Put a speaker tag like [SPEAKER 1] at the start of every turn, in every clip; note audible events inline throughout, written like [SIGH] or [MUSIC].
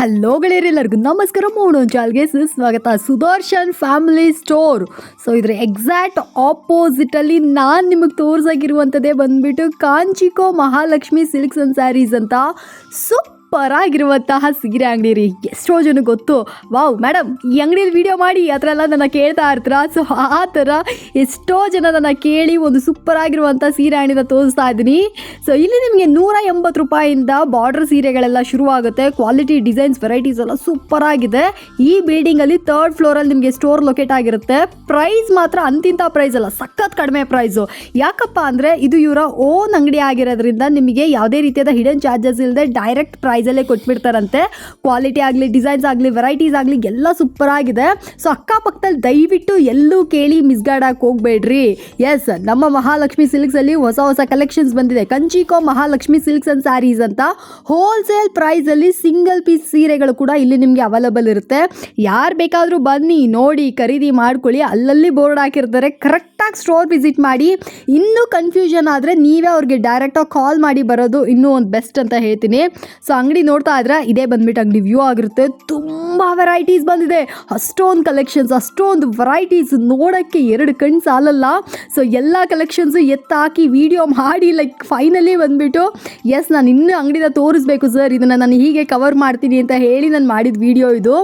[SPEAKER 1] Hello ಗೆಳೆಯರೆಲ್ಲರಿಗೂ ನಮಸ್ಕಾರ ಮೋಡೋ ಚಾಲ್ಗೆ ಸುಸ್ವಾಗತ ಸುದರ್ಶನ್ ಫ್ಯಾಮಿಲಿ ಸ್ಟೋರ್. ಸೊ ಇದ್ರ ಎಕ್ಸಾಕ್ಟ್ ಆಪೋಸಿಟಲ್ಲಿ ನಾನು ನಿಮಗೆ ತೋರ್ಸಾಗಿರುವಂಥದ್ದೇ ಬಂದ್ಬಿಟ್ಟು ಕಾಂಚಿಕೋ ಮಹಾಲಕ್ಷ್ಮಿ ಸಿಲ್ಕ್ಸ್ ಅಂಡ್ ಸ್ಯಾರೀಸ್ ಅಂತ ಸೂಪರ್ ಆಗಿರುವಂತಹ ಸೀರೆ ಅಂಗಡಿ ರೀ. ಎಷ್ಟೋ ಜನ ಗೊತ್ತು. ವಾವ್ ಮೇಡಮ್ ಈ ಅಂಗಡಿಯಲ್ಲಿ ವಿಡಿಯೋ ಮಾಡಿ, ಆ ಥರ ಎಲ್ಲ ನನ್ನ ಕೇಳ್ತಾ ಇರ್ತೀರ? ಸೊ ಆ ಥರ ಎಷ್ಟೋ ಜನ ನನ್ನ ಕೇಳಿ ಒಂದು ಸೂಪರ್ ಆಗಿರುವಂಥ ಸೀರೆ ಅಂಗಡಿನ ತೋರಿಸ್ತಾ ಇದ್ದೀನಿ. ಸೊ ಇಲ್ಲಿ ನಿಮಗೆ ನೂರ ಎಂಬತ್ತು ರೂಪಾಯಿಂದ ಬಾರ್ಡರ್ ಸೀರೆಗಳೆಲ್ಲ ಶುರುವಾಗುತ್ತೆ. ಕ್ವಾಲಿಟಿ ಡಿಸೈನ್ಸ್ ವೆರೈಟೀಸ್ ಎಲ್ಲ ಸೂಪರ್ ಆಗಿದೆ. ಈ ಬಿಲ್ಡಿಂಗಲ್ಲಿ ತರ್ಡ್ ಫ್ಲೋರಲ್ಲಿ ನಿಮಗೆ ಸ್ಟೋರ್ ಲೊಕೇಟ್ ಆಗಿರುತ್ತೆ. ಪ್ರೈಸ್ ಮಾತ್ರ ಅಂತಿಂಥ ಪ್ರೈಸ್ ಅಲ್ಲ, ಸಖತ್ ಕಡಿಮೆ ಪ್ರೈಸು ಯಾಕಪ್ಪ ಅಂದರೆ ಇದು ಇವರ ಓನ್ ಅಂಗಡಿ ಆಗಿರೋದ್ರಿಂದ ನಿಮಗೆ ಯಾವುದೇ ರೀತಿಯಾದ ಹಿಡನ್ ಚಾರ್ಜಸ್ ಇಲ್ಲದೆ ಡೈರೆಕ್ಟ್ ಪ್ರೈಸಲ್ಲೇ ಕೊಟ್ಬಿಡ್ತಾರಂತೆ. ಕ್ವಾಲಿಟಿ ಆಗಲಿ ಡಿಸೈನ್ಸ್ ಆಗಲಿ ವೆರೈಟೀಸ್ ಆಗಲಿ ಎಲ್ಲ ಸೂಪರ್ ಆಗಿದೆ. ಸೊ ಅಕ್ಕಪಕ್ಕದಲ್ಲಿ ದಯವಿಟ್ಟು ಎಲ್ಲೂ ಕೇಳಿ ಮಿಸ್ಗಾಡಕ್ಕೆ ಹೋಗಬೇಡ್ರಿ. ಎಸ್ ನಮ್ಮ ಮಹಾಲಕ್ಷ್ಮಿ ಸಿಲ್ಕ್ಸಲ್ಲಿ ಹೊಸ ಹೊಸ ಕಲೆಕ್ಷನ್ಸ್ ಬಂದಿದೆ. ಕಂಚಿಕೋ ಮಹಾಲಕ್ಷ್ಮಿ ಸಿಲ್ಕ್ಸ್ ಅಂಡ್ ಸ್ಯಾರೀಸ್ ಅಂತ ಹೋಲ್ಸೇಲ್ ಪ್ರೈಸಲ್ಲಿ ಸಿಂಗಲ್ ಪೀಸ್ ಸೀರೆಗಳು ಕೂಡ ಇಲ್ಲಿ ನಿಮಗೆ ಅವೈಲಬಲ್ ಇರುತ್ತೆ. ಯಾರು ಬೇಕಾದರೂ ಬನ್ನಿ, ನೋಡಿ, ಖರೀದಿ ಮಾಡ್ಕೊಳ್ಳಿ. ಅಲ್ಲಲ್ಲಿ ಬೋರ್ಡ್ ಹಾಕಿರ್ತಾರೆ. ಕರೆಕ್ಟಾಗಿ ಸ್ಟೋರ್ ವಿಸಿಟ್ ಮಾಡಿ. ಇನ್ನೂ ಕನ್ಫ್ಯೂಷನ್ ಆದರೆ ನೀವೇ ಅವ್ರಿಗೆ ಡೈರೆಕ್ಟಾಗಿ ಕಾಲ್ ಮಾಡಿ ಬರೋದು ಇನ್ನೂ ಒಂದು ಬೆಸ್ಟ್ ಅಂತ ಹೇಳ್ತೀನಿ. ಸೊ ಅಂಗಡಿ ನೋಡ್ತಾ ಇದ್ರೆ ಇದೇ ಬಂದ್ಬಿಟ್ಟು ಅಂಗಡಿ ವ್ಯೂ ಆಗಿರುತ್ತೆ. ತುಂಬ ವೆರೈಟೀಸ್ ಬಂದಿದೆ. ಅಷ್ಟೊಂದು ಕಲೆಕ್ಷನ್ಸ್ ಅಷ್ಟೊಂದು ವೆರೈಟೀಸ್ ನೋಡೋಕ್ಕೆ ಎರಡು ಕಣ್ಣು ಸಾಲಲ್ಲ. ಸೊ ಎಲ್ಲ ಕಲೆಕ್ಷನ್ಸು ಎತ್ತಾಕಿ ವಿಡಿಯೋ ಮಾಡಿ ಲೈಕ್ ಫೈನಲಿ ಬಂದ್ಬಿಟ್ಟು ಎಸ್ ನಾನು ಇನ್ನೂ ಅಂಗಡಿನ ತೋರಿಸ್ಬೇಕು ಸರ್ ಇದನ್ನು ನಾನು ಹೀಗೆ ಕವರ್ ಮಾಡ್ತೀನಿ ಅಂತ ಹೇಳಿ ನಾನು ಮಾಡಿದ ವಿಡಿಯೋ ಇದು.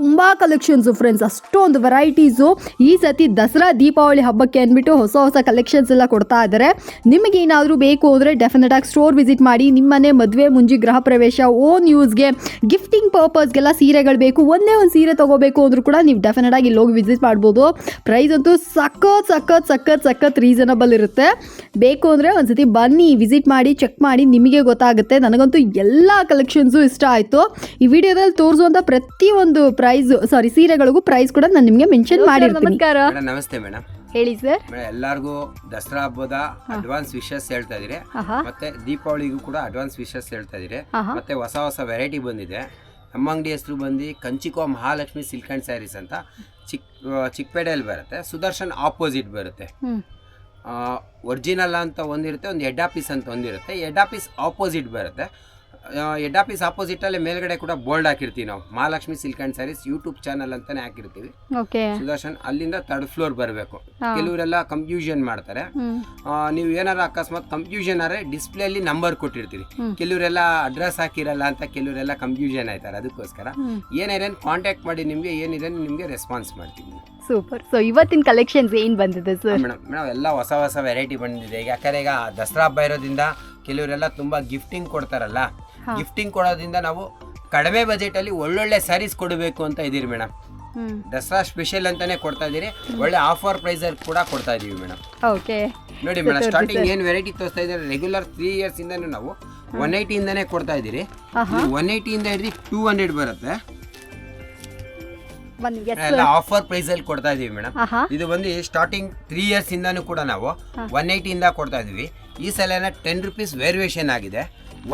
[SPEAKER 1] ತುಂಬ ಕಲೆಕ್ಷನ್ಸು ಫ್ರೆಂಡ್ಸ್ ಅಷ್ಟೊಂದು ವೆರೈಟೀಸು ಈ ಸತಿ ದಸರಾ, ದೀಪಾವಳಿ ಹಬ್ಬಕ್ಕೆ ಅಂದ್ಬಿಟ್ಟು ಹೊಸ ಹೊಸ ಕಲೆಕ್ಷನ್ಸ್ ಎಲ್ಲ ಕೊಡ್ತಾ ಇದ್ದಾರೆ ನಿಮಗೆ ಏನಾದರೂ ಬೇಕು ಅಂದರೆ ಡೆಫಿನೆಟಾಗಿ ಸ್ಟೋರ್ ವಿಸಿಟ್ ಮಾಡಿ, ನಿಮ್ಮನೆ ಮದುವೆ, ಮುಂಜಿ ಗೃಹ ಪ್ರವೇಶ ಓನ್ ಯೂಸ್ಗೆ ಗಿಫ್ಟಿಂಗ್ ಪರ್ಪಸ್ಗೆಲ್ಲ ಸೀರೆಗಳು ಬೇಕು, ಒಂದೇ ಒಂದು ಸೀರೆ ತೊಗೋಬೇಕು ಅಂದರೂ ಕೂಡ ನೀವು ಡೆಫಿನೆಟಾಗಿ ಇಲ್ಲಿ ಹೋಗಿ ವಿಸಿಟ್ ಮಾಡ್ಬೋದು. ಪ್ರೈಸ್ ಅಂತೂ ಸಖತ್ ಸಖತ್ ಸಖತ್ ಸಖತ್ ರೀಸನಬಲ್ ಇರುತ್ತೆ. ಬೇಕು ಅಂದರೆ ಒಂದ್ಸತಿ ಬನ್ನಿ ವಿಸಿಟ್ ಮಾಡಿ ಚೆಕ್ ಮಾಡಿ, ನಿಮಗೆ ಗೊತ್ತಾಗುತ್ತೆ. ನನಗಂತೂ ಎಲ್ಲ ಕಲೆಕ್ಷನ್ಸು ಇಷ್ಟ ಆಯಿತು. ಈ ವಿಡಿಯೋದಲ್ಲಿ ತೋರಿಸುವಂಥ ಪ್ರತಿಯೊಂದು ಪ್ರೈಸ್ ಸಾರಿ ಸೀರೆಗಳಿಗೂ ಪ್ರೈಸ್ ಕೂಡ ನಾನು ನಿಮಗೆ ಮೆನ್ಷನ್ ಮಾಡಿರ್ತೀನಿ. ನಮಸ್ಕಾರ.
[SPEAKER 2] ನಮಸ್ತೆ ಮೇಡಮ್
[SPEAKER 1] ಹೇಳಿ ಸರ್
[SPEAKER 2] ಎಲ್ಲರಿಗೂ ದಸರಾ ಹಬ್ಬದ ಅಡ್ವಾನ್ಸ್ ವಿಶಸ್ ಹೇಳ್ತಾ
[SPEAKER 1] ಇದ್ದೀರಿ.
[SPEAKER 2] ಮತ್ತೆ ದೀಪಾವಳಿಗೂ ಕೂಡ ಅಡ್ವಾನ್ಸ್ ವಿಶಸ್ ಹೇಳ್ತಾ
[SPEAKER 1] ಇದ್ದೀರಿ.
[SPEAKER 2] ಮತ್ತೆ ಹೊಸ ಹೊಸ ವೆರೈಟಿ ಬಂದಿದೆ. ನಮ್ಮ ಅಂಗಡಿ ಹೆಸರು ಬಂದು ಕಂಚಿಕೋ ಮಹಾಲಕ್ಷ್ಮಿ ಸಿಲ್ಕ್ ಅಂಡ್ ಸ್ಯಾರೀಸ್ ಅಂತ. ಚಿಕ್ ಚಿಕ್ಕಪೇಟೆಯಲ್ಲಿ ಬರುತ್ತೆ. ಸುದರ್ಶನ್ ಆಪೋಸಿಟ್ ಬರುತ್ತೆ. ಒರಿಜಿನಲ್ ಅಂತ ಒಂದಿರುತ್ತೆ ಒಂದು ಹೆಡ್ ಆಫೀಸ್ ಅಂತ ಒಂದಿರುತ್ತೆ. ಹೆಡ್ ಆಫೀಸ್ ಆಪೋಸಿಟ್ ಬರುತ್ತೆ. ಹೆಡ್ ಆಫೀಸ್ ಆಪೋಸಿಟಲ್ಲಿ ಮೇಲ್ಗಡೆ ಕೂಡ ಬೋಲ್ಡ್ ಹಾಕಿರ್ತೀವಿ ನಾವು. Mahalakshmi silk and saris YouTube channel ಅಂತಾನೆ ಹಾಕಿರ್ತೀವಿ. ಸುದರ್ಶನ್ ಅಲ್ಲಿಂದ ಥರ್ಡ್ ಫ್ಲೋರ್ ಬರಬೇಕು. ಕೆಲವರೆಲ್ಲ ಕನ್ಫ್ಯೂಷನ್ ಮಾಡ್ತಾರೆ. ನೀವು ಏನಾರ ಅಕಸ್ಮಾತ್ ಕನ್ಫ್ಯೂಷನ್ ಆದರೆ ಡಿಸ್ಪ್ಲೇಲಿ ನಂಬರ್
[SPEAKER 1] ಕೊಟ್ಟಿರ್ತೀವಿ.
[SPEAKER 2] ಕೆಲವರೆಲ್ಲ ಅಡ್ರೆಸ್ ಹಾಕಿರಲ್ಲ ಅಂತ ಕೆಲವರೆಲ್ಲ ಕನ್ಫ್ಯೂಷನ್ ಆಯ್ತಾರೆ. ಅದಕ್ಕೋಸ್ಕರ ಏನೇನೇನು ಕಾಂಟ್ಯಾಕ್ಟ್ ಮಾಡಿ ನಿಮಗೆ ಏನಿದೆ ನಿಮಗೆ ರೆಸ್ಪಾನ್ಸ್ ಮಾಡ್ತೀವಿ
[SPEAKER 1] ಸೂಪರ್ ಸೊ ಇವತ್ತಿನ ಕಲೆಕ್ಷನ್ಸ್ ಏನು ಬಂದಿದೆ ಸರ್
[SPEAKER 2] ಮೇಡಮ್ ಮೇಡಮ್ ಎಲ್ಲ ಹೊಸ ಹೊಸ ವೆರೈಟಿ ಬಂದಿದೆ. ಯಾಕಂದ್ರೆ ಈಗ ದಸರಾ ಹಬ್ಬ ಇರೋದ್ರಿಂದ ಕೆಲವರೆಲ್ಲ ತುಂಬ ಗಿಫ್ಟಿಂಗ್ ಕೊಡ್ತಾರಲ್ಲ. ಗಿಫ್ಟಿಂಗ್ ಕೊಡೋದ್ರಿಂದ ನಾವು ಕಡಿಮೆ ಬಜೆಟ್ ಅಲ್ಲಿ ಒಳ್ಳೊಳ್ಳೆ ಸ್ಯಾರೀಸ್ ಕೊಡಬೇಕು ಅಂತ ಇದೀರಿ ಮೇಡಮ್ ದಸರಾ ಸ್ಪೆಷಲ್ ಅಂತಾನೆ ಕೊಡ್ತಾ ಇದೀರಿ. ಒಳ್ಳೆ ಆಫರ್ ಪ್ರೈಸಲ್ಲಿ ಕೂಡ ಕೊಡ್ತಾ ಇದೀವಿ ಮೇಡಮ್
[SPEAKER 1] ಓಕೆ
[SPEAKER 2] ನೋಡಿ ಮೇಡಮ್ ಸ್ಟಾರ್ಟಿಂಗ್ ಏನ್ ವೆರೈಟಿ ತೋರಿಸ್ತಾ ಇದ್ದಾರೆ? ರೆಗ್ಯುಲರ್ ತ್ರೀ ಇಯರ್ಸ್ ಇಂದ ನಾವು ಒನ್ ಏಯ್ಟಿಯಿಂದನೇ ಕೊಡ್ತಾ ಇದ್ದೀರಿ
[SPEAKER 1] ಒನ್
[SPEAKER 2] ಒನ್ ಇಂದ ಹಿಡಿದು ಟೂ ಹಂಡ್ರೆಡ್ ಬರುತ್ತೆ. ಎಲ್ಲ ಆಫರ್ ಪ್ರೈಸಲ್ಲಿ ಕೊಡ್ತಾ ಇದೀವಿ ಮೇಡಮ್ ಇದು ಬಂದು ಸ್ಟಾರ್ಟಿಂಗ್ ತ್ರೀ ಇಯರ್ಸ್ ಇಂದಾನು ಕೂಡ ನಾವು ಒನ್ ಇಂದ ಕೊಡ್ತಾ ಇದೀವಿ. ಈ ಸಲ ಟೆನ್ ರುಪೀಸ್ ವೇರಿಯೇಷನ್ ಆಗಿದೆ.